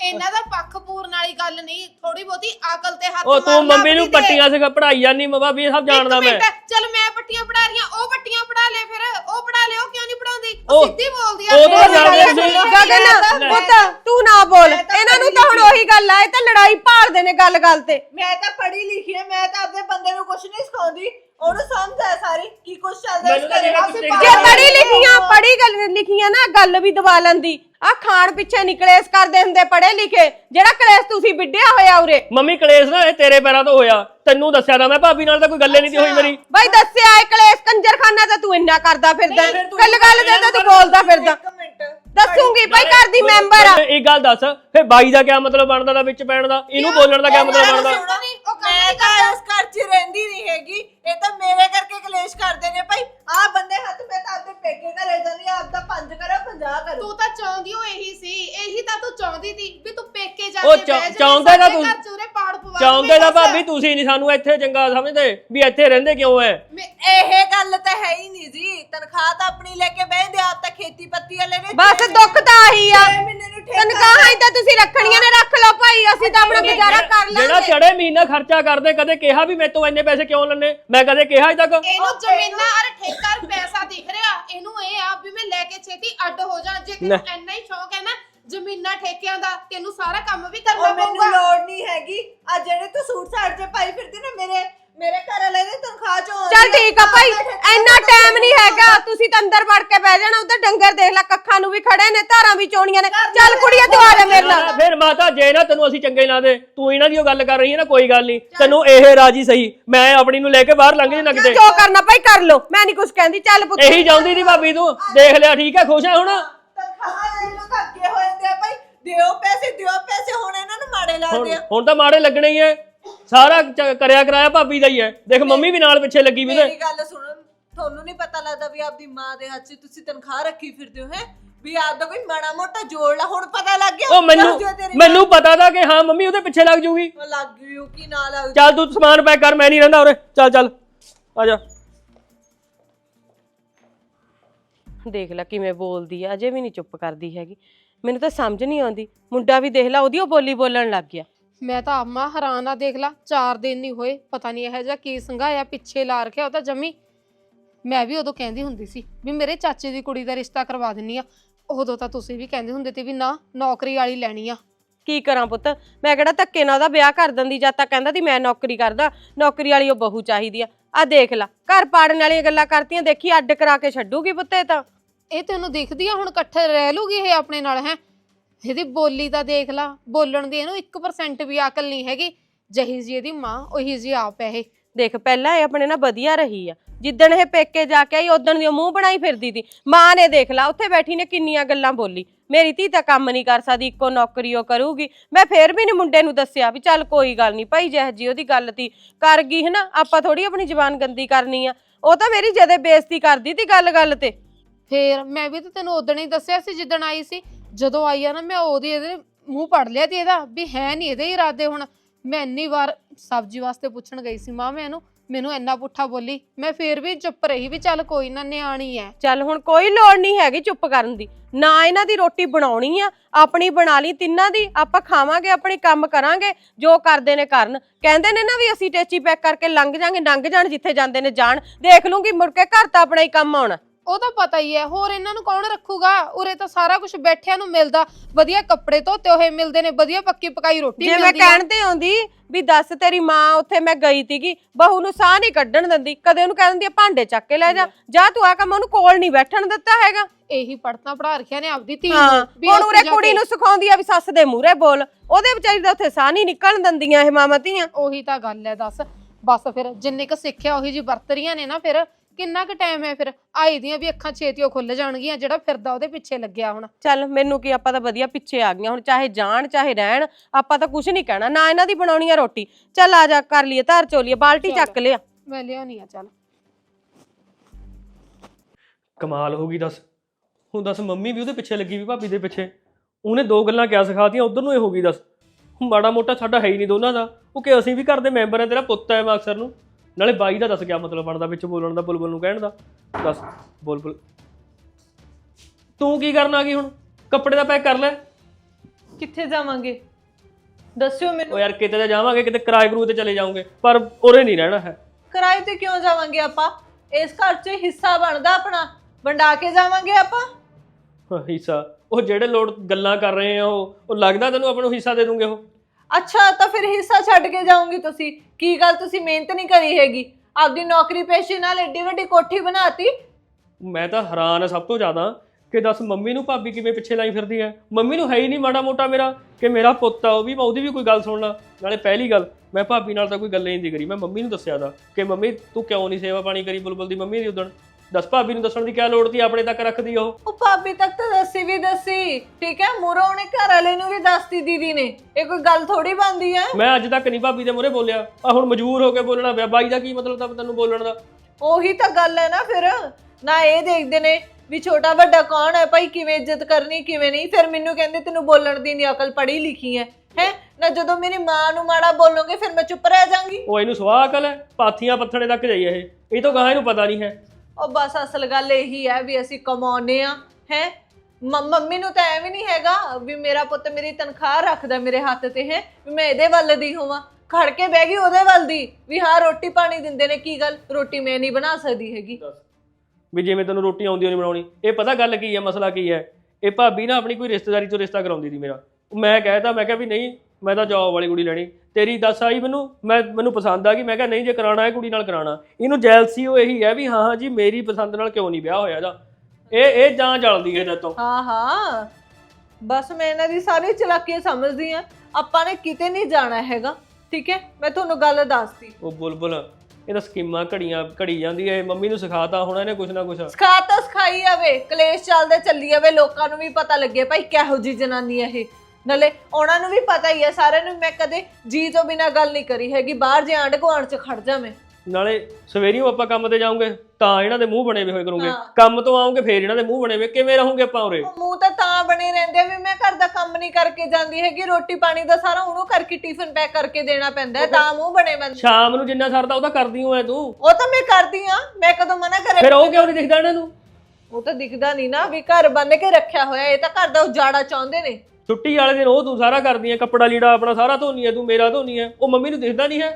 ਇਹਨਾਂ ਦਾ ਪੱਖ ਪੂਰਨ ਵਾਲੀ ਗੱਲ ਨਹੀਂ ਥੋੜੀ ਬਹੁਤੀ ਅਕਲ ਤੇ ਹੱਥ ਉਹ ਤੂੰ ਮੰਮੀ ਨੂੰ। ਪੱਟੀਆਂ ਸਿਖਾ ਪੜਾਈ ਜਾਨੀ ਮਮਾ ਵੀ ਇਹ ਸਭ ਜਾਣਦਾ ਮੈਂ। ਚੱਲ ਮੈਂ ਪੱਟੀਆਂ ਪੜਾ ਰਹੀਆਂ ਉਹ ਪੱਟੀਆਂ ਪੜਾ ਲੈ ਫਿਰ ਉਹ ਪੜਾ ਲੈ ਉਹ ਕਿਉਂ ਨਹੀਂ ਪੜਾਉਂਦੀ ਉਹ- ਸਿੱਧੀ ਬੋਲਦੀ ਆ। ਉਹ ਤਾਂ ਜਾਣਦੇ। ਗਗਨ। ਪੁੱਤ ਤੂੰ ਨਾ ਬੋਲ। ਇਹਨਾਂ ਨੂੰ ਤਾਂ ਹੁਣ ਉਹੀ ਗੱਲ ਆ ਇਹ ਤਾਂ ਲੜਾਈ ਭਾਲਦੇ ਨੇ ਗੱਲ ਗੱਲ ਤੇ। ਮੈਂ ਤਾਂ ਪੜ੍ਹੀ ਲਿਖੀ ਹੈ ਮੈਂ ਤਾਂ ਆਪਣੇ ਬੰਦੇ ਨੂੰ ਕੁਝ ਨਹੀਂ ਸਿਖਾਉਂਦੀ। ਉਹਨੂੰ ਸਮਝ ਹੈ ਸਾਰੀ ਕੀ ਕੁਝ ਚੱਲਦਾ ਮੈਨੂੰ ਤਾਂ ਜਿਹੜਾ ਕੁਛ ਅਸੀਂ ਦੇਖਦਾ ਜੇ ਬਾਹਰ ਪੜੀ ਲਿਖੀਆਂ ਪੜੀ ਗੱਲ ਲਿਖੀਆਂ ਨਾ ਗੱਲ ਵੀ ਦਬਾ ਲੈਂਦੀ। ਆ ਖਾਣ ਪਿੱਛੇ ਨਿਕਲੇਸ ਕਰਦੇ ਹੁੰਦੇ ਪੜੇ ਲਿਖੇ। ਜਿਹੜਾ ਕਲੇਸ਼ ਤੁਸੀਂ ਵਿੱਢਿਆ ਹੋਇਆ ਉਰੇ। ਮੰਮੀ ਕਲੇਸ਼ ਨਾ ਇਹ ਤੇਰੇ ਪੈਰਾਂ ਤੋਂ ਹੋਇਆ। ਤੈਨੂੰ ਦੱਸਿਆ ਤਾਂ ਮੈਂ ਭਾਬੀ ਨਾਲ ਤਾਂ ਕੋਈ ਗੱਲੇ ਨਹੀਂ ਸੀ ਹੋਈ ਮੇਰੀ। ਬਾਈ ਦੱਸਿਆ ਇਹ ਕਲੇਸ਼ ਕੰਜਰਖਾਨਾ ਤਾਂ ਤੂੰ ਇੰਨਾ ਕਰਦਾ ਫਿਰਦਾ। ਫਿਰ ਤੂੰ ਗੱਲ ਗੱਲ ਤੇ ਤਾਂ ਤੂੰ ਬੋਲਦਾ ਫਿਰਦਾ। ਇੱਕ ਮਿੰਟ। ਦੱਸੂਗੀ ਭਾਈ ਘਰ ਦੀ ਮੈਂਬਰ ਆ। ਇੱਕ ਗੱਲ ਦੱਸ ਫੇ ਬਾਈ ਦਾ ਕੀ ਮਤਲਬ ਬਣਦਾ ਦਾ ਵਿੱਚ ਪੈਣ ਦਾ? ਇਹਨੂੰ ਬੋਲਣ ਦਾ ਕੀ ਮਤਲਬ ਗੱਲ ਬਣਦਾ? ਸੁਣੋ ਨੀ, ਮੈਂ ਤਾਂ ਇਸ ਘਰ 'ਚ ਰਹਿੰਦੀ ਨਹੀਂ ਹੈਗੀ। ਇਹ ਤਾਂ ਮੇਰੇ ਕਰਕੇ ਕਲੇਸ਼ ਕਰਦੇ ਨੇ ਭਾਈ। ਆਹ ਬੰਦੇ ਹੱਥ ਮੈਂ ਤਾਂ ਆਪਦੇ ਪੇਕੇ ਘਰੇ ਜਾਂਦੀ ਆ ਆਪਦਾ ਪੰਜ ਕਰਾ 50 ਕਰੂ। ਤੂੰ ਤਾਂ ਚਾਹੁੰਦੀ ਹੋ ਇਹੀ ਸੀ ਇਹੀ ਤਾਂ ਤੂੰ ਚਾਹੁੰਦੀ ਸੀ ਵੀ ਤੂੰ ਪੇਕੇ ਜਾ ਕੇ ਬਹਿ ਜਾ ਚਾਹੁੰਦਾ ਤਾਂ ਤੂੰ- ਘਰ ਚ ਉਰੇ ਪਾੜ ਪਵਾ ਚਾਹੁੰਦੇ ਤਾਂ ਭਾਬੀ ਤੁਸੀਂ ਨਹੀਂ ਸਾਨੂੰ ਇੱਥੇ ਚੰਗਾ ਸਮਝਦੇ ਵੀ ਇੱਥੇ ਰਹਿੰਦੇ ਕਿਉਂ ਐ? ਇਹ ਗੱਲ ਤਾਂ ਹੈ ਹੀ ਨਹੀਂ ਜੀ। ਤਨਖਾਹ ਤਾਂ ਆਪਣੀ ਲੈ ਕੇ ਬਹਿੰਦੇ ਆਪ ਤਾਂ ਖੇਤੀ ਪੱਤੀ ਵਾਲੇ ਨੇ ਬਸ ਦੁੱਖ ਤਾਂ ਆਹੀ ਆ। ਛੇ ਮਹੀਨੇ ਨੂੰ ਠੇਕਾ ਤਨਖਾਹਾਂ ਹੀ ਤਾਂ ਤੁਸੀਂ ਰੱਖਣੀਆਂ ਨੇ ਰੱਖ ਲਓ ਭਾਈ ਅਸੀਂ ਤਾਂ ਆਪਣਾ ਗੁਜ਼ਾਰਾ ਕਰ ਜਿਹੜਾ ਲਾਂਗੇ। ਚੜੇ ਮਹੀਨਾ ਖਰਚਾ ਕਰਦੇ ਕਦੇ ਕਿਹਾ ਵੀ ਮੇਰੇ ਤੋਂ ਇੰਨੇ ਪੈਸੇ ਕਿਉਂ ਲੈਣੇ ਮੈਂ ਕਦੇ ਕਿਹਾ ਅਜ ਤੱਕ? ਇਹਨੂੰ ਜ਼ਮੀਨਾਂ ਅਰ ਠੇਕਾ ਪੈਸਾ ਦਿਖ ਰਿਹਾ। ਇਹਨੂੰ ਇਹ ਆ ਵੀ ਮੈਂ ਲੈ ਕੇ ਛੇਤੀ ਅੱਡ ਹੋ ਜਾ ਜੇ ਤੈਨੂੰ ਇੰਨਾ ਹੀ ਸ਼ੌਕ ਹੈ ਨਾ ਜ਼ਮੀਨਾਂ ਠੇਕਿਆਂ ਦਾ ਤੈਨੂੰ ਸਾਰਾ ਕੰਮ ਵੀ ਕਰਨਾ ਉਹ ਮੈਨੂੰ ਪਊਗਾ। ਲੋੜ ਨਹੀਂ ਹੈਗੀ। ਆ ਜਿਹੜੇ ਤੂੰ ਸੂਟ ਸਾੜ ਜੇ ਪਾਈ ਫਿਰਦੀ ਨਾ ਮੇਰੇ ਮੇਰੇ ਘਰ ਵਾਲੇ ਦੀ ਤਨਖਾਹ ਚੋਂ ਚੱਲ ਠੀਕ ਆ ਭਾਈ ਇੰਨਾ ਟਾਈਮ ਨਹੀਂ ਹੈਗਾ ਤੁਸੀਂ ਤਾਂ ਅੰਦਰ ਵੜ ਕੇ ਬਹਿ ਜਾਣਾ ਉਧਰ ਡੰਗਰ ਦੇਖ ਲੈ ਕੱਖਾਂ ਨੂੰ ਵੀ ਖੜੇ ਨੇ ਧਾਰਾਂ ਵੀ ਚੋਣੀਆਂ ਨੇ। ਚੱਲ ਕੁੜੀਏ ਤੂੰ ਆ ਲੈ ਮੇਰੇ ਨਾਲ। ਫਿਰ ਮਾਤਾ ਜੇ ਨਾ ਤੈਨੂੰ ਅਸੀਂ ਚੰਗੇ ਲਾ ਦੇ ਤੂੰ ਇਹਨਾਂ ਦੀ ਉਹ ਗੱਲ ਕਰ ਰਹੀ ਹੈ ਨਾ ਕੋਈ ਗੱਲ ਨਹੀਂ। ਤੈਨੂੰ ਇਹ ਰਾਜੀ ਸਹੀ ਮੈਂ ਆਪਣੀ ਨੂੰ ਲੈ ਕੇ ਬਾਹਰ ਲੰਘ ਜੇ ਨਾ ਕਿਤੇ। ਜੋ ਕਰਨਾ ਭਾਈ ਕਰ ਲਓ ਮੈਂ ਨਹੀਂ ਕੁਝ ਕਹਿੰਦੀ ਚੱਲ ਪੁੱਤ। ਇਹੀ ਚਾਹੁੰਦੀ ਦੀ ਭਾਬੀ ਤੂੰ ਦੇਖ ਲਿਆ ਠੀਕ ਹੈ ਖੁਸ਼ ਹੈ ਹੁਣ? ਤਨਖਾਹ ਲੈ ਲੋ ਤਾਂ ਅੱਗੇ ਹੋ ਜਾਂਦੇ ਆ ਭਾਈ ਦਿਓ ਪੈਸੇ ਦਿਓ ਪੈਸੇ ਹੁਣ ਇਹਨਾਂ ਨੂੰ ਮਾੜੇ ਹੁਣ ਲੱਗਦੇ ਆ। ਹੁਣ ਤਾਂ ਮਾੜੇ ਲੱਗਣੇ ਹੀ ਐ ਸਾਰਾ ਚ- ਕਰਿਆ ਕਰਾਇਆ ਭਾਬੀ ਦਾ ਹੀ ਐ ਦੇਖ ਮੰਮੀ ਵੀ ਨਾਲ ਪਿੱਛੇ ਲੱਗੀ ਵੀ ਮੇਰੀ ਤੇ ਗੱਲ ਸੁਣੋ ਤੁਹਾਨੂੰ ਨਹੀਂ ਪਤਾ ਲੱਗਦਾ ਵੀ ਆਪਦੀ ਮਾਂ ਦੇ ਹੱਥ 'ਚ ਤੁਸੀਂ ਤਨਖਾਹ ਰੱਖੀ ਫਿਰਦੇ ਹੋ ਹੈ? ਵੀ ਆਪਦਾ ਕੋਈ ਮਾੜਾ ਮੋਟਾ ਜੋੜ ਲਾ ਹੁਣ ਪਤਾ ਲੱਗ ਗਿਆ। ਉਹ ਮੈਨੂੰ ਮੈਨੂੰ ਪਤਾ ਤਾਂ ਕਿ ਹਾਂ ਮੰਮੀ ਉਹਦੇ ਪਿੱਛੇ ਲੱਗ ਜੂਗੀ। ਮਾਂ। ਲੱਗ ਗਈ ਕਿ ਨਾ ਲੱਗ ਚੱਲ ਤੂੰ ਸਮਾਨ ਪੈਕ ਕਰ ਮੈਂ ਨਹੀਂ ਰਹਿੰਦਾ ਉਰੇ। ਚੱਲ ਚੱਲ। ਆ ਜਾ। ਦੇਖ ਲੈ ਕਿਵੇਂ ਬੋਲਦੀ ਆ ਅਜੇ ਵੀ ਨਹੀਂ ਚੁੱਪ ਕਰਦੀ ਹੈਗੀ। ਮੈਨੂੰ ਤਾਂ ਸਮਝ ਨਹੀਂ ਆਉਂਦੀ। ਮੁੰਡਾ ਵੀ ਦੇਖ ਲੈ ਉਹਦੀ ਉਹ ਬੋਲੀ ਬੋਲਣ ਲੱਗ ਗਿਆ। ਮੈਂ ਤਾਂ ਆਮਾ ਹੈਰਾਨ ਆ ਦੇਖ ਲਾ 4 ਦਿਨ ਨਹੀਂ ਹੋਏ ਪਤਾ ਨਹੀਂ ਇਹੋ ਜਿਹਾ ਕੀ ਸੰਘਾਇਆ ਪਿੱਛੇ ਲਾ ਰੱਖਿਆ ਉਹ ਤਾਂ ਜੰਮੀ। ਮੈਂ ਵੀ ਉਦੋਂ ਕਹਿੰਦੀ ਹੁੰਦੀ ਸੀ ਵੀ ਮੇਰੇ ਚਾਚੇ ਦੀ ਕੁੜੀ ਦਾ ਰਿਸ਼ਤਾ ਕਰਵਾ ਦਿੰਨੀ ਆ। ਉਦੋਂ ਤਾਂ ਤੁਸੀਂ ਵੀ ਕਹਿੰਦੇ ਹੁੰਦੇ ਤੇ ਵੀ ਨਾ ਨੌਕਰੀ ਵਾਲੀ ਲੈਣੀ ਆ। ਕੀ ਕਰਾਂ ਪੁੱਤ? ਮੈਂ ਕਿਹੜਾ ਧੱਕੇ ਨਾਲ ਉਹਦਾ ਵਿਆਹ ਕਰ ਦਿੰਦੀ ਜਦ ਤੱਕ ਕਹਿੰਦਾ ਸੀ ਮੈਂ ਨੌਕਰੀ ਕਰਦਾ ਨੌਕਰੀ ਵਾਲੀ ਉਹ ਬਹੂ ਚਾਹੀਦੀ ਆ। ਆ ਦੇਖ ਲੈ ਘਰ ਪਾੜਨ ਵਾਲੀਆਂ ਗੱਲਾਂ ਕਰਤੀਆਂ ਦੇਖੀ ਅੱਡ ਕਰਾ ਕੇ ਛੱਡੂਗੀ ਪੁੱਤੇ ਤਾਂ। ਇਹ ਤੈਨੂੰ ਦਿਖਦੀ ਆ ਹੁਣ ਇਕੱਠੇ ਰਹਿ ਲੂਗੀ ਇਹ ਆਪਣੇ ਨਾਲ ਹੈ? ਇਹਦੀ ਬੋਲੀ ਤਾਂ ਦੇਖ ਲਾ ਬੋਲਣ ਦੀ ਇਹਨੂੰ 1% ਵੀ ਅਕਲ ਨਹੀਂ ਹੈਗੀ। ਜਹੀ ਜੀ ਇਹਦੀ ਮਾਂ ਉਹੀ ਜੀ ਆਪ ਹੈ ਇਹ। ਦੇਖ ਪਹਿਲਾਂ ਇਹ ਆਪਣੇ ਨਾਲ ਵਧੀਆ ਰਹੀ ਆ। ਜਿੱਦਣ ਇਹ ਪੇਕੇ ਜਾ ਕੇ ਆਈ ਉਦਣ ਦੀ ਉਹ ਮੂੰਹ ਬਣਾਈ ਫਿਰਦੀ ਸੀ। ਮਾਂ ਨੇ ਦੇਖ ਲਾ ਉੱਥੇ ਬੈਠੀ ਨੇ ਕਿੰਨੀਆਂ ਗੱਲਾਂ ਬੋਲੀ। ਮੇਰੀ ਧੀ ਤਾਂ ਕੰਮ ਨਹੀਂ ਕਰ ਸਕਦੀ ਇੱਕੋ ਨੌਕਰੀ ਉਹ ਕਰੂਗੀ। ਮੈਂ ਫੇਰ ਵੀ ਨਹੀਂ ਮੁੰਡੇ ਨੂੰ ਦੱਸਿਆ ਵੀ ਚੱਲ ਕੋਈ ਗੱਲ ਨਹੀਂ ਭਾਈ ਜਿਹੋ ਜੀ ਉਹਦੀ ਗੱਲ ਤੀ ਕਰ ਗਈ ਹਨਾ। ਆਪਾਂ ਥੋੜੀ ਆਪਣੀ ਜ਼ਬਾਨ ਗੰਦੀ ਕਰਨੀ ਆ। ਉਹ ਤਾਂ ਮੇਰੀ ਜਦੇ ਬੇਇੱਜ਼ਤੀ ਕਰਦੀ ਤੀ ਗੱਲ ਗੱਲ ਤੇ। ਫੇਰ ਮੈਂ ਵੀ ਤਾਂ ਤੈਨੂੰ ਉਦਣ ਹੀ ਦੱਸਿਆ ਸੀ ਜਿੱਦਣ ਆਈ ਸੀ। ਜਦੋਂ ਆਈ ਆ ਨਾ, ਮੈਂ ਉਹਦੀ ਇਹਦੇ ਮੂੰਹ ਪੜ ਲਿਆ ਤੇ ਇਹਦਾ ਵੀ ਹੈ ਨਹੀਂ ਇਹਦੇ ਇਰਾਦੇ ਹੁਣ। ਮੈਂ ਇੰਨੀ ਵਾਰ ਸਬਜ਼ੀ ਵਾਸਤੇ ਪੁੱਛਣ ਗਈ ਸੀ, ਮਾਂ ਮੈਂ ਇਹਨੂੰ, ਮੈਨੂੰ ਇੰਨਾ ਪੁੱਠਾ ਬੋਲੀ, ਮੈਂ ਫੇਰ ਵੀ ਚੁੱਪ ਰਹੀ ਵੀ ਚੱਲ ਕੋਈ ਨਾ, ਨਿਆਣੀ ਐ। ਚੱਲ ਹੁਣ ਕੋਈ ਲੋੜ ਨਹੀਂ ਹੈਗੀ ਚੁੱਪ ਕਰਨ ਦੀ। ਨਾ ਇਹਨਾਂ ਦੀ ਰੋਟੀ ਬਣਾਉਣੀ ਆ, ਆਪਣੀ ਬਣਾ ਲਈ ਤਿੰਨਾਂ ਦੀ, ਆਪਾਂ ਖਾਵਾਂਗੇ, ਆਪਣੇ ਕੰਮ ਕਰਾਂਗੇ, ਜੋ ਕਰਦੇ ਨੇ ਕਰਨ। ਕਹਿੰਦੇ ਨੇ ਨਾ ਵੀ ਅਸੀਂ ਟੇਚੀ ਪੈਕ ਕਰਕੇ ਲੰਘ ਜਾਾਂਗੇ ਲੰਘ ਜਾਣ ਜਿੱਥੇ ਜਾਂਦੇ ਨੇ ਜਾਣ। ਦੇਖ ਲੂੰਗੀ ਮੁੜ ਕੇ ਘਰ ਤਾਂ ਆਪਣਾ ਹੀ ਕੰਮ ਆਉਣਾ। ਉਹ ਤਾਂ ਪਤਾ ਹੀ ਹੈ। ਹੋਰ ਇਹਨਾਂ ਨੂੰ ਕੌਣ ਰੱਖੂਗਾ? ਉਰੇ ਤਾਂ ਸਾਰਾ ਕੁਝ ਬੈਠਿਆਂ ਨੂੰ ਮਿਲਦਾ। ਵਧੀਆ ਕੱਪੜੇ ਧੋਤੇ ਹੋਏ ਮਿਲਦੇ ਨੇ ਵਧੀਆ ਪੱਕੀ ਪਕਾਈ ਰੋਟੀ ਜੇ ਮੈਂ ਮਿਲਦੀ ਕਹਿਣ ਤੇ ਆਉਂਦੀ ਵੀ ਦੱਸ ਤੇਰੀ ਮਾਂ ਉੱਥੇ ਮੈਂ ਗਈ ਤੀਗੀ ਬਹੂ ਨੂੰ ਸਾਹ ਨਹੀਂ ਕੱਢਣ ਦਿੰਦੀ। ਕਦੇ ਉਹਨੂੰ ਕਹਿ ਦਿੰਦੀ ਆ ਭਾਂਡੇ ਚੱਕ ਕੇ ਲੈ ਜਾ। ਜਾ ਤੂੰ ਆ ਕੰਮ ਉਹਨੂੰ ਕੋਲ ਨਹੀਂ ਬੈਠਣ ਦਿੱਤਾ ਹੈਗਾ। ਇਹੀ ਪੜਤਾ ਪੜਾ ਰੱਖਿਆ ਨੇ ਆਪਦੀ ਧੀ ਹਾਂ ਨੂੰ ਵੀ ਹੁਣ ਉੱਥੇ ਉਰੇ ਜਾ ਕੁੜੀ ਕੇ- ਨੂੰ ਸਿਖਾਉਂਦੀ ਆ ਵੀ ਸੱਸ ਦੇ ਮੂਹਰੇ ਬੋਲ। ਉਹਦੇ ਵਿਚਾਰੀ ਦਾ ਉੱਥੇ ਸਾਹ ਨਹੀਂ ਨਿਕਲਣ ਦਿੰਦੀਆਂ ਇਹ ਮਾਵਾਂ ਧੀਆਂ। ਉਹੀ ਤਾਂ ਗੱਲ ਹੈ ਦੱਸ। ਬਸ ਫਿਰ ਜਿੰਨੇ ਕ ਸਿੱਖਿਆ ਉਹੀ ਜੀ ਵਰਤ ਰਹੀਆਂ ਨੇ ਨਾ ਫਿਰ। ਕਿੰਨਾ ਕੁ ਟਾਈਮ ਹੈ ਫਿਰ? ਆਈ ਦੀਆਂ ਵੀ ਅੱਖਾਂ ਛੇਤੀਓ ਖੁੱਲ ਜਾਣਗੀਆਂ ਜਿਹੜਾ ਫਿਰਦਾ ਉਹਦੇ ਪਿੱਛੇ ਲੱਗਿਆ ਹੁਣ। ਚੱਲ ਮੈਨੂੰ ਕੀ ਆਪਾਂ ਤਾਂ ਵਧੀਆ ਪਿੱਛੇ ਆ ਗਈਆਂ ਹੁਣ ਚਾਹੇ ਜਾਣ ਚਾਹੇ ਰਹਿਣ ਆਪਾਂ ਤਾਂ ਕੁਝ ਨਹੀਂ ਕਹਿਣਾ ਨਾ ਇਹਨਾਂ ਦੀ ਬਣਾਉਣੀ ਆ ਰੋਟੀ। ਚੱਲ ਆ ਜਾ ਕਰ ਲਈਏ ਧਾਰ ਚੋਲੀਏ ਬਾਲਟੀ ਚੱਕ ਲਿਆ। ਮੈਂ ਲਿਆਉਣੀ ਆ ਚੱਲ। ਕਮਾਲ ਹੋ ਗਈ ਦੱਸ। ਹੁਣ ਦੱਸ ਮੰਮੀ ਵੀ ਉਹਦੇ ਪਿੱਛੇ ਲੱਗੀ ਵੀ ਭਾਬੀ ਦੇ ਪਿੱਛੇ। ਉਹਨੇ ਦੋ ਗੱਲਾਂ ਕਿਆ ਸਿਖਾਤੀਆਂ ਉਧਰ ਨੂੰ ਇਹ ਹੋ ਗਈ ਦੱਸ। ਮਾੜਾ ਮੋਟਾ ਸਾਡਾ ਹੈ ਹੀ ਨਹੀਂ ਦੋਨਾਂ ਦਾ। ਉਹ ਕਿ ਅਸੀਂ ਵੀ ਘਰ ਦੇ ਮੈਂਬਰ ਆ ਤੇਰਾ ਪੁੱਤ ਹੈ ਮੈਂ ਅਕਸਰ ਨੂੰ। ਨਾਲੇ ਬਾਈ ਦਾ ਦੱਸ ਕਿਆ ਮਤਲਬ ਬਣਦਾ ਵਿੱਚ ਬੋਲਣ ਦਾ ਬੁਲਬੁਲ ਨੂੰ ਕਹਿਣ ਦਾ। ਦੱਸ ਬੁਲਬੁਲ। ਤੂੰ ਕੀ ਕਰਨ ਆ ਗਈ ਹੁਣ? ਕੱਪੜੇ ਦਾ ਪੈਕ ਕਰ ਲੈ। ਕਿੱਥੇ ਜਾਵਾਂਗੇ? ਦੱਸਿਓ ਮੈਨੂੰ। ਉਹ ਯਾਰ ਕਿਤੇ ਤਾਂ ਜਾਵਾਂਗੇ ਕਿਤੇ ਕਿਰਾਏ ਕਰੂ ਤੇ ਚਲੇ ਜਾਵਾਂਗੇ ਪਰ ਉਰੇ ਨਹੀਂ ਰਹਿਣਾ ਹੈ। ਕਿਰਾਏ ਤੇ ਕਿਉਂ ਜਾਵਾਂਗੇ ਆਪਾਂ? ਇਸ ਘਰ 'ਚ ਹਿੱਸਾ ਬਣਦਾ ਆਪਣਾ। ਵੰਡਾ ਕੇ ਜਾਵਾਂਗੇ ਆਪਾਂ। ਹਿੱਸਾ। ਉਹ ਜਿਹੜੇ ਲੋੜ ਗੱਲਾਂ ਕਰ ਰਹੇ ਆ ਉਹ ਉਹ ਲੱਗਦਾ ਤੈਨੂੰ ਆਪਣਾ ਹਿੱਸਾ ਦੇ ਦੂੰਗੇ ਉਹ? ਅੱਛਾ, ਤਾਂ ਫਿਰ ਹਿੱਸਾ ਛੱਡ ਕੇ ਜਾਓਗੇ ਤੁਸੀਂ। ਕੀ ਗੱਲ ਤੁਸੀਂ ਮਿਹਨਤ ਨਹੀਂ ਕਰੀ ਹੈਗੀ? ਆਪਦੀ ਨੌਕਰੀ ਪੇਸ਼ੇ ਨਾਲ ਏਡੀ ਵੱਡੀ ਕੋਠੀ ਬਣਾਤੀ। ਮੈਂ ਤਾਂ ਹੈਰਾਨ ਆ ਸਭ ਤੋਂ ਜ਼ਿਆਦਾ ਕਿ ਦੱਸ ਮੰਮੀ ਨੂੰ ਭਾਬੀ ਕਿਵੇਂ ਪਿੱਛੇ ਲਾਈ ਫਿਰਦੀ ਹੈ ਮੰਮੀ ਨੂੰ ਹੈ ਹੀ ਨਹੀਂ ਮਾੜਾ ਮੋਟਾ ਮੇਰਾ ਕਿ ਮੇਰਾ ਪੁੱਤ ਆ, ਉਹ ਵੀ ਮੈਂ ਉਹਦੀ ਵੀ ਕੋਈ ਗੱਲ ਸੁਣਨਾ। ਨਾਲੇ ਪਹਿਲੀ ਗੱਲ, ਮੈਂ ਭਾਬੀ ਨਾਲ ਤਾਂ ਕੋਈ ਗੱਲ ਹੀ ਨਹੀਂ ਕਰੀ। ਮੈਂ ਮੰਮੀ ਨੂੰ ਦੱਸਿਆ ਦਾ ਕਿ ਮੰਮੀ, ਤੂੰ ਕਿਉਂ ਨਹੀਂ ਸੇਵਾ ਪਾਣੀ ਕਰੀ ਬੁਲਬੁਲ ਦੀ ਮੰਮੀ ਦੀ ਉਦਣ? ਦੱਸ ਭਾਬੀ ਨੂੰ ਦੱਸਣ ਦੀ ਕੀ ਲੋੜ ਸੀ? ਆਪਣੇ ਤੱਕ ਰੱਖਦੀ ਉਹ। ਉਹ ਭਾਬੀ ਤੱਕ ਤਾਂ ਦੱਸੀ ਵੀ ਦੱਸੀ। ਠੀਕ ਹੈ ਮੂਰੋਂ ਉਹਨੇ ਘਰ ਵਾਲੇ ਨੂੰ ਵੀ ਦੱਸਤੀ ਦੀਦੀ ਨੇ। ਇਹ ਕੋਈ ਗੱਲ ਥੋੜੀ ਬਣਦੀ ਹੈ ਮੈਂ ਅੱਜ ਤੱਕ ਨਹੀਂ ਭਾਬੀ ਦੇ ਮੂਹਰੇ ਬੋਲਿਆ। ਆ ਹੁਣ ਮਜਬੂਰ ਹੋ ਕੇ ਬੋਲਣਾ ਪਿਆ। ਬਾਈ ਦਾ ਕੀ ਮਤਲਬ ਤਾਂ ਤੈਨੂੰ ਬੋਲਣ ਦਾ? ਉਹੀ ਤਾਂ ਗੱਲ ਹੈ ਨਾ ਫਿਰ। ਨਾ ਇਹ ਦੇਖਦੇ ਨੇ ਵੀ ਛੋਟਾ ਵੱਡਾ ਕੌਣ ਹੈ ਭਾਈ ਕਿਵੇਂ ਇੱਜ਼ਤ ਕਰਨੀ ਕਿਵੇਂ ਨਹੀਂ। ਫਿਰ ਮੈਨੂੰ ਕਹਿੰਦੇ ਤੈਨੂੰ ਬੋਲਣ ਦੀ ਨਹੀਂ ਅਕਲ ਪੜ੍ਹੀ ਲਿਖੀ ਹੈ। ਹੈ? ਨਾ ਜਦੋਂ ਮੇਰੀ ਮਾਂ ਨੂੰ ਮਾੜਾ ਬੋਲੋਗੇ ਫਿਰ ਮੈਂ ਚੁੱਪ ਰਹਿ ਜਾਵਾਂਗੀ ਉਹ ਇਹਨੂੰ ਸਵਾਹ ਅਕਲ ਹੈ। ਪਾਥੀਆਂ ਪੱਥਣੇ ਤੱਕ ਜਾਈ ਇਹ। ਇਹ ਤੋਂ ਗਾਹਾਂ ਇਹਨੂੰ ਪਤਾ ਨਹੀਂ ਹੈ। ਉਹ ਬਸ ਅਸਲ ਗੱਲ ਇਹੀ ਹੈ ਵੀ ਅਸੀਂ ਕਮਾਉਨੇ ਆ ਹੈ? ਮੰਮੀ ਨੂੰ ਤਾਂ ਐਵੇਂ ਨਹੀਂ ਹੈਗਾ ਵੀ ਮੇਰਾ ਪੁੱਤ ਮੇਰੀ ਤਨਖਾਹ ਰੱਖਦਾ ਮੇਰੇ ਹੱਥ ਤੇ, ਹੈ? ਵੀ ਮੈਂ ਇਹਦੇ ਵੱਲ ਦੀ ਹੋਵਾਂ। ਖੜ ਕੇ ਬਹਿ ਗਈ ਉਹਦੇ ਵੱਲ ਦੀ ਵੀ ਹਾਂ, ਰੋਟੀ ਪਾਣੀ ਦਿੰਦੇ ਨੇ, ਕੀ ਗੱਲ? ਰੋਟੀ ਮੈਂ ਨਹੀਂ ਬਣਾ ਸਕਦੀ ਹੈਗੀ। ਵੀ ਜਿਵੇਂ ਤੈਨੂੰ ਰੋਟੀ ਆਉਂਦੀ ਨਹੀਂ ਬਣਾਉਣੀ, ਇਹ ਪਤਾ ਗੱਲ ਕੀ ਹੈ, ਮਸਲਾ ਕੀ ਹੈ? ਇਹ ਭਾਬੀ ਨਾ ਆਪਣੀ ਕੋਈ ਰਿਸ਼ਤੇਦਾਰੀ ਚੋਂ ਰਿਸ਼ਤਾ ਕਰਾਉਂਦੀ ਸੀ ਮੇਰਾ। ਮੈਂ ਕਹਿ ਤਾ ਮੈਂ ਕਿਹਾ ਵੀ ਨਹੀਂ ਮੈਂ ਤਾਂ ਜੌਬ ਵਾਲੀ ਕੁੜੀ ਲੈਣੀ। ਤੇਰੀ ਦੱਸ ਆਈ ਮੈਨੂੰ ਮੈਂ ਮੈਨੂੰ ਪਸੰਦ ਆ ਗਈ। ਮੈਂ ਕਿਹਾ ਨਹੀਂ ਜੇ ਕਰਾਣਾ ਹੈ ਕੁੜੀ ਨਾਲ ਕਰਾਣਾ ਇਹਨੂੰ ਜੈਲਸੀ ਉਹ ਇਹੀ ਹੈ ਵੀ ਹਾਂ ਹਾਂ ਜੀ ਮੇਰੀ ਪਸੰਦ ਨਾਲ ਕਿਉਂ ਨਹੀਂ ਵਿਆਹ ਹੋਇਆ ਇਹਦਾ? ਇਹ ਇਹ ਜਾਂ ਜਲਦੀ ਹੈ ਤੋਂ। ਹਾਂ ਹਾਂ। ਬਸ ਮੈਂ ਇਹਨਾਂ ਦੀ ਸਾਰੀ ਚਲਾਕੀ ਸਮਝਦੀ ਆ ਆਪਾਂ ਨੇ ਕਿਤੇ ਨਹੀਂ ਜਾਣਾ ਹੈਗਾ ਠੀਕ ਹੈ? ਮੈਂ ਤੁਹਾਨੂੰ ਗੱਲ ਦੱਸਤੀ ਉਹ ਬੁਲਬੁਲ ਇਹਦਾ ਸਕੀਮਾਂ ਘੜੀਆਂ ਘੜੀ ਜਾਂਦੀ ਹੈ। ਮੰਮੀ ਨੂੰ ਸਿਖਾਤਾ ਹੋਣਾ ਇਹਨੇ ਕੁਛ ਨਾ ਕੁਛ। ਸਿਖਾ ਤਾਂ ਸਿਖਾਈ ਆਵੇ ਕਲੇਸ਼ ਚੱਲਦੇ ਚੱਲੀ ਜਾਵੇ। ਲੋਕਾਂ ਨੂੰ ਵੀ ਪਤਾ ਲੱਗੇ ਭਾਈ ਕਿਹੋ ਜੀ ਜਨਾਨੀ ਹੈ ਇਹ। ਨਾਲੇ ਉਹਨਾਂ ਨੂੰ ਵੀ ਪਤਾ ਹੀ ਹੈ ਸਾਰਿਆਂ ਨੂੰ ਮੈਂ ਕਦੇ ਜੀ ਤੋਂ ਬਿਨਾ ਗੱਲ ਨਹੀਂ ਕਰੀ ਹੈਗੀ ਬਾਹਰ ਜੇ ਆਂਢ ਗੁਆਂਢ ਚ ਖੜ ਜਾਵੇਂ ਨਾਲੇ ਸਵੇਰੀਓ ਆਪਾਂ ਕੰਮ ਤੇ ਜਾਵਾਂਗੇ ਤਾਂ ਇਹਨਾਂ ਦੇ ਮੂੰਹ ਬਣੇ ਵੇ ਹੋਏ ਕਰੂੰਗੇ। ਹਾਂ। ਕੰਮ ਤੋਂ ਆਉਂਗੇ ਫੇਰ ਇਹਨਾਂ ਦੇ ਮੂੰਹ ਬਣੇ ਵੇ ਕਿਵੇਂ ਰਹੋਗੇ ਆਪਾਂ ਉਰੇ? ਉਹ ਮੂੰਹ ਤਾਂ ਤਾਂ ਬਣੇ ਰਹਿੰਦੇ ਵੀ ਮੈਂ ਘਰ ਦਾ ਕੰਮ ਨਹੀਂ ਕਰਕੇ ਜਾਂਦੀ ਹੈਗੀ ਰੋਟੀ ਪਾਣੀ ਦਾ ਸਾਰਾ ਉਹਨੂੰ ਕਰਕੇ ਟਿਫਨ ਪੈਕ ਕਰਕੇ ਦੇਣਾ ਪੈਂਦਾ ਹੈ, ਤਾਂ ਮੂੰਹ ਬਣੇ ਬੰਦੇ ਸ਼ਾਮ ਨੂੰ ਜਿੰਨਾ ਸਰਦਾ ਉਹ ਤਾਂ ਕਰਦੀ ਹੋਏ ਤੂੰ। ਉਹ ਤਾਂ ਮੈਂ ਕਰਦੀ ਆ ਮੈਂ ਕਦੋਂ ਮਨਾ ਕਰੇ ਫਿਰ ਉਹ ਕਿਉਂ ਨਹੀਂ ਦਿਖਦਾ ਇਹਨਾਂ ਨੂੰ? ਉਹ ਤਾਂ ਦਿਖਦਾ ਨਹੀਂ ਨਾ ਵੀ ਘਰ ਬੰਨ ਕੇ ਰੱਖਿਆ ਹੋਇਆ ਇਹ ਤਾਂ ਘਰ ਦਾ ਉਜਾੜਾ ਚਾਹੁੰਦੇ ਨੇ। ਛੁੱਟੀ ਵਾਲੇ ਦਿਨ ਉਹ ਤੂੰ ਸਾਰਾ ਕਰਦੀ ਹੈ ਕੱਪੜਾ ਲੀੜਾ ਆਪਣਾ ਸਾਰਾ ਧੋਨੀ ਹੈ ਤੂੰ ਮੇਰਾ ਧੋਨੀ ਹੈ ਉਹ ਮੰਮੀ ਨੂੰ ਦਿਖਦਾ ਨਹੀਂ ਹੈ?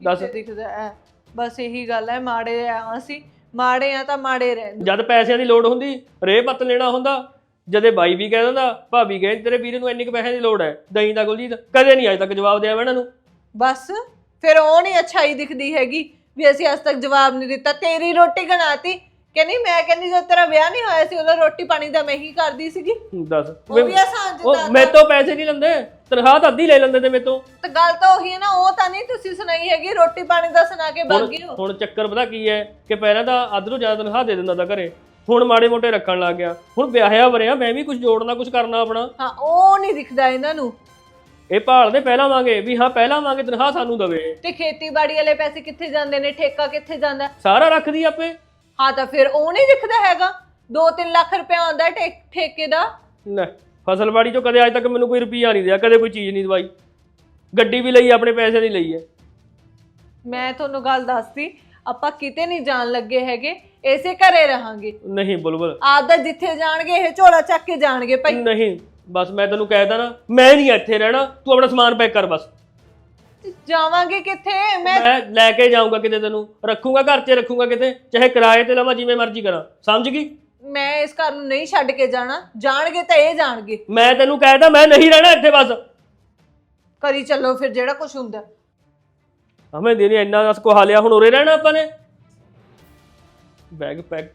ਦੱਸ। ਕਿੱਥੇ ਦਿਖਦਾ ਹੈ ਬਸ ਇਹੀ ਗੱਲ ਹੈ ਮਾੜੇ ਆ ਅਸੀਂ ਮਾੜੇ ਆ ਤਾਂ ਮਾੜੇ ਰਹਿੰਦੇ ਜਦ ਪੈਸਿਆਂ ਦੀ ਲੋੜ ਹੁੰਦੀ ਰੇ ਪੱਤ ਲੈਣਾ ਹੁੰਦਾ ਜਦੇ ਬਾਈ ਵੀ ਕਹਿ ਦਿੰਦਾ ਭਾਬੀ ਕਹਿੰਦੀ ਤੇਰੇ ਵੀਰੇ ਨੂੰ ਇੰਨੀ ਕੁ ਪੈਸਿਆਂ ਦੀ ਲੋੜ ਹੈ ਦਹੀਂ ਦਾ ਗੁਲਜੀਤ ਕਦੇ ਨਹੀਂ ਅਜੇ ਤੱਕ ਜਵਾਬ ਦਿਆ ਮੈਂ ਇਹਨਾਂ ਨੂੰ। ਬਸ ਫਿਰ ਉਹ ਨਹੀਂ ਅੱਛਾਈ ਦਿਖਦੀ ਹੈਗੀ ਵੀ ਅਸੀਂ ਅੱਜ ਤੱਕ ਜਵਾਬ ਨਹੀਂ ਦਿੱਤਾ ਤੇਰੀ ਰੋਟੀ ਗਣਾਤੀ ਕਹਿੰਦੀ ਮੈਂ ਕਹਿੰਦੀ ਜਦ ਤੇਰਾ ਵਿਆਹ ਨਹੀਂ ਹੋਇਆ ਸੀ ਉਦੋਂ ਰੋਟੀ ਪਾਣੀ ਦਾ ਮੈਂ ਹੀ ਕਰਦੀ ਸੀਗੀ। ਦੱਸ। ਉਹ ਵੀ ਆਸਾਨ ਉਹ ਜਿਹਾ ਮੇਰੇ ਤੋਂ ਪੈਸੇ ਨਹੀਂ ਲੈਂਦੇ ਤਨਖਾਹ ਤਾਂ ਅੱਧੀ ਲੈ ਲੈਂਦੇ ਤੇ ਮੇਰੇ ਤੋਂ। ਤਾਂ ਗੱਲ ਤਾਂ ਉਹੀ ਹੈ ਨਾ ਉਹ ਤਾਂ ਨਹੀਂ ਤੁਸੀਂ ਸੁਣਾਈ ਹੈਗੀ ਰੋਟੀ ਪਾਣੀ ਦਾ ਸੁਣਾ ਕੇ ਹੁਣ ਬਾਗੀ ਹੋ ਹੁਣ ਚੱਕਰ ਪਤਾ ਕੀ ਹੈ ਕਿ ਪਹਿਲਾਂ ਤਾਂ ਅੱਧ ਤੋਂ ਜ਼ਿਆਦਾ ਤਨਖਾਹ ਦੇ ਦਿੰਦਾ ਤਾਂ ਘਰੇ ਹੁਣ ਮਾੜੇ ਮੋਟੇ ਰੱਖਣ ਲੱਗ ਗਿਆ। ਹੁਣ ਵਿਆਹਿਆ ਵਰਿਆ ਮੈਂ ਵੀ ਕੁਝ ਜੋੜਨਾ ਕੁਝ ਕਰਨਾ ਆਪਣਾ। ਹਾਂ ਉਹ ਨਹੀਂ ਦਿਖਦਾ ਇਹਨਾਂ ਨੂੰ। ਇਹ ਭਾਲਦੇ ਪਹਿਲਾਂ ਵਾਂਗੇ ਵੀ ਹਾਂ ਪਹਿਲਾਂ ਵਾਂਗੇ ਤਨਖਾਹ ਸਾਨੂੰ ਦਵੇ। ਤੇ ਖੇਤੀਬਾੜੀ ਵਾਲੇ ਪੈਸੇ ਕਿੱਥੇ ਜਾਂਦੇ ਨੇ ਠੇਕਾ ਕਿੱਥੇ ਜਾਂਦਾ? ਸਾਰਾ ਰੱਖਦੀ ਆਪੇ। ਹਾਂ ਤਾਂ ਫਿਰ ਉਹ ਨਹੀਂ ਦਿਖਦਾ ਹੈਗਾ। 2-3 ਲੱਖ ਰੁਪਏ ਆਉਂਦਾ ਹੈ ਠੇ- ਠੇਕੇ ਦਾ। ਲੈ ਫਸਲਬਾੜੀ ਚੋਂ ਕਦੇ ਅੱਜ ਤੱਕ ਮੈਨੂੰ ਕੋਈ ਰੁਪਈਆ ਨਹੀਂ ਦਿਆ ਕਦੇ ਕੋਈ ਚੀਜ਼ ਨਹੀਂ ਦਵਾਈ। ਗੱਡੀ ਵੀ ਲਈ ਆਪਣੇ ਪੈਸੇ ਦੀ ਲਈ ਹੈ ਮੈਂ ਤੁਹਾਨੂੰ ਗੱਲ ਦੱਸਦੀ ਆਪਾਂ ਕਿਤੇ ਨਹੀਂ ਜਾਣ ਲੱਗੇ ਹੈਗੇ ਇਸੇ ਘਰੇ ਰਹਾਂਗੇ। ਨਹੀਂ ਬੁਲਬੁਲ। ਆਪਦਾ ਜਿੱਥੇ ਜਾਣਗੇ ਇਹ ਝੋਲਾ ਚੱਕ ਕੇ ਜਾਣਗੇ ਭਾਈ। ਨਹੀਂ ਬਸ ਮੈਂ ਤੈਨੂੰ ਕਹਿਦਾ ਨਾ ਮੈਂ ਨਹੀਂ ਇੱਥੇ ਰਹਿਣਾ ਤੂੰ ਆਪਣਾ ਸਮਾਨ ਪੈਕ ਕਰ ਬਸ। ਜਾਵਾਂਗੇ ਕਿੱਥੇ? ਮੈਂ ਮੈਂ ਲੈ ਕੇ ਜਾਊਂਗਾ ਕਿਤੇ ਤੈਨੂੰ। ਰੱਖੂੰਗਾ ਘਰ 'ਚ ਰੱਖੂੰਗਾ ਕਿਤੇ। ਚਾਹੇ ਕਿਰਾਏ ਤੇ ਲਵਾਂ ਜਿਵੇਂ ਮਰਜ਼ੀ ਕਰਾਂ। ਸਮਝ ਗਈ? ਮੈਂ ਇਸ ਘਰ ਨੂੰ ਨਹੀਂ ਛੱਡ ਕੇ ਜਾਣਾ। ਜਾਣਗੇ ਤਾਂ ਇਹ ਜਾਣਗੇ। ਮੈਂ ਤੈਨੂੰ ਕਹਿਦਾ ਮੈਂ ਨਹੀਂ ਰਹਿਣਾ ਇੱਥੇ ਬਸ। ਕਰੀ ਚੱਲੋ ਫਿਰ ਜਿਹੜਾ ਕੁਝ ਹੁੰਦਾ। ਹਮੇ ਦਿਨੇ ਇੰਨਾ ਦਸ ਕੋ ਹਾਲਿਆ ਹੁਣ ਉਰੇ ਰਹਿਣਾ ਆਪਾਂ ਨੇ। ਬੈਗ ਪੈਕ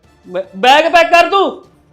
ਬੈਗ ਪੈਕ ਕਰ ਤੂੰ।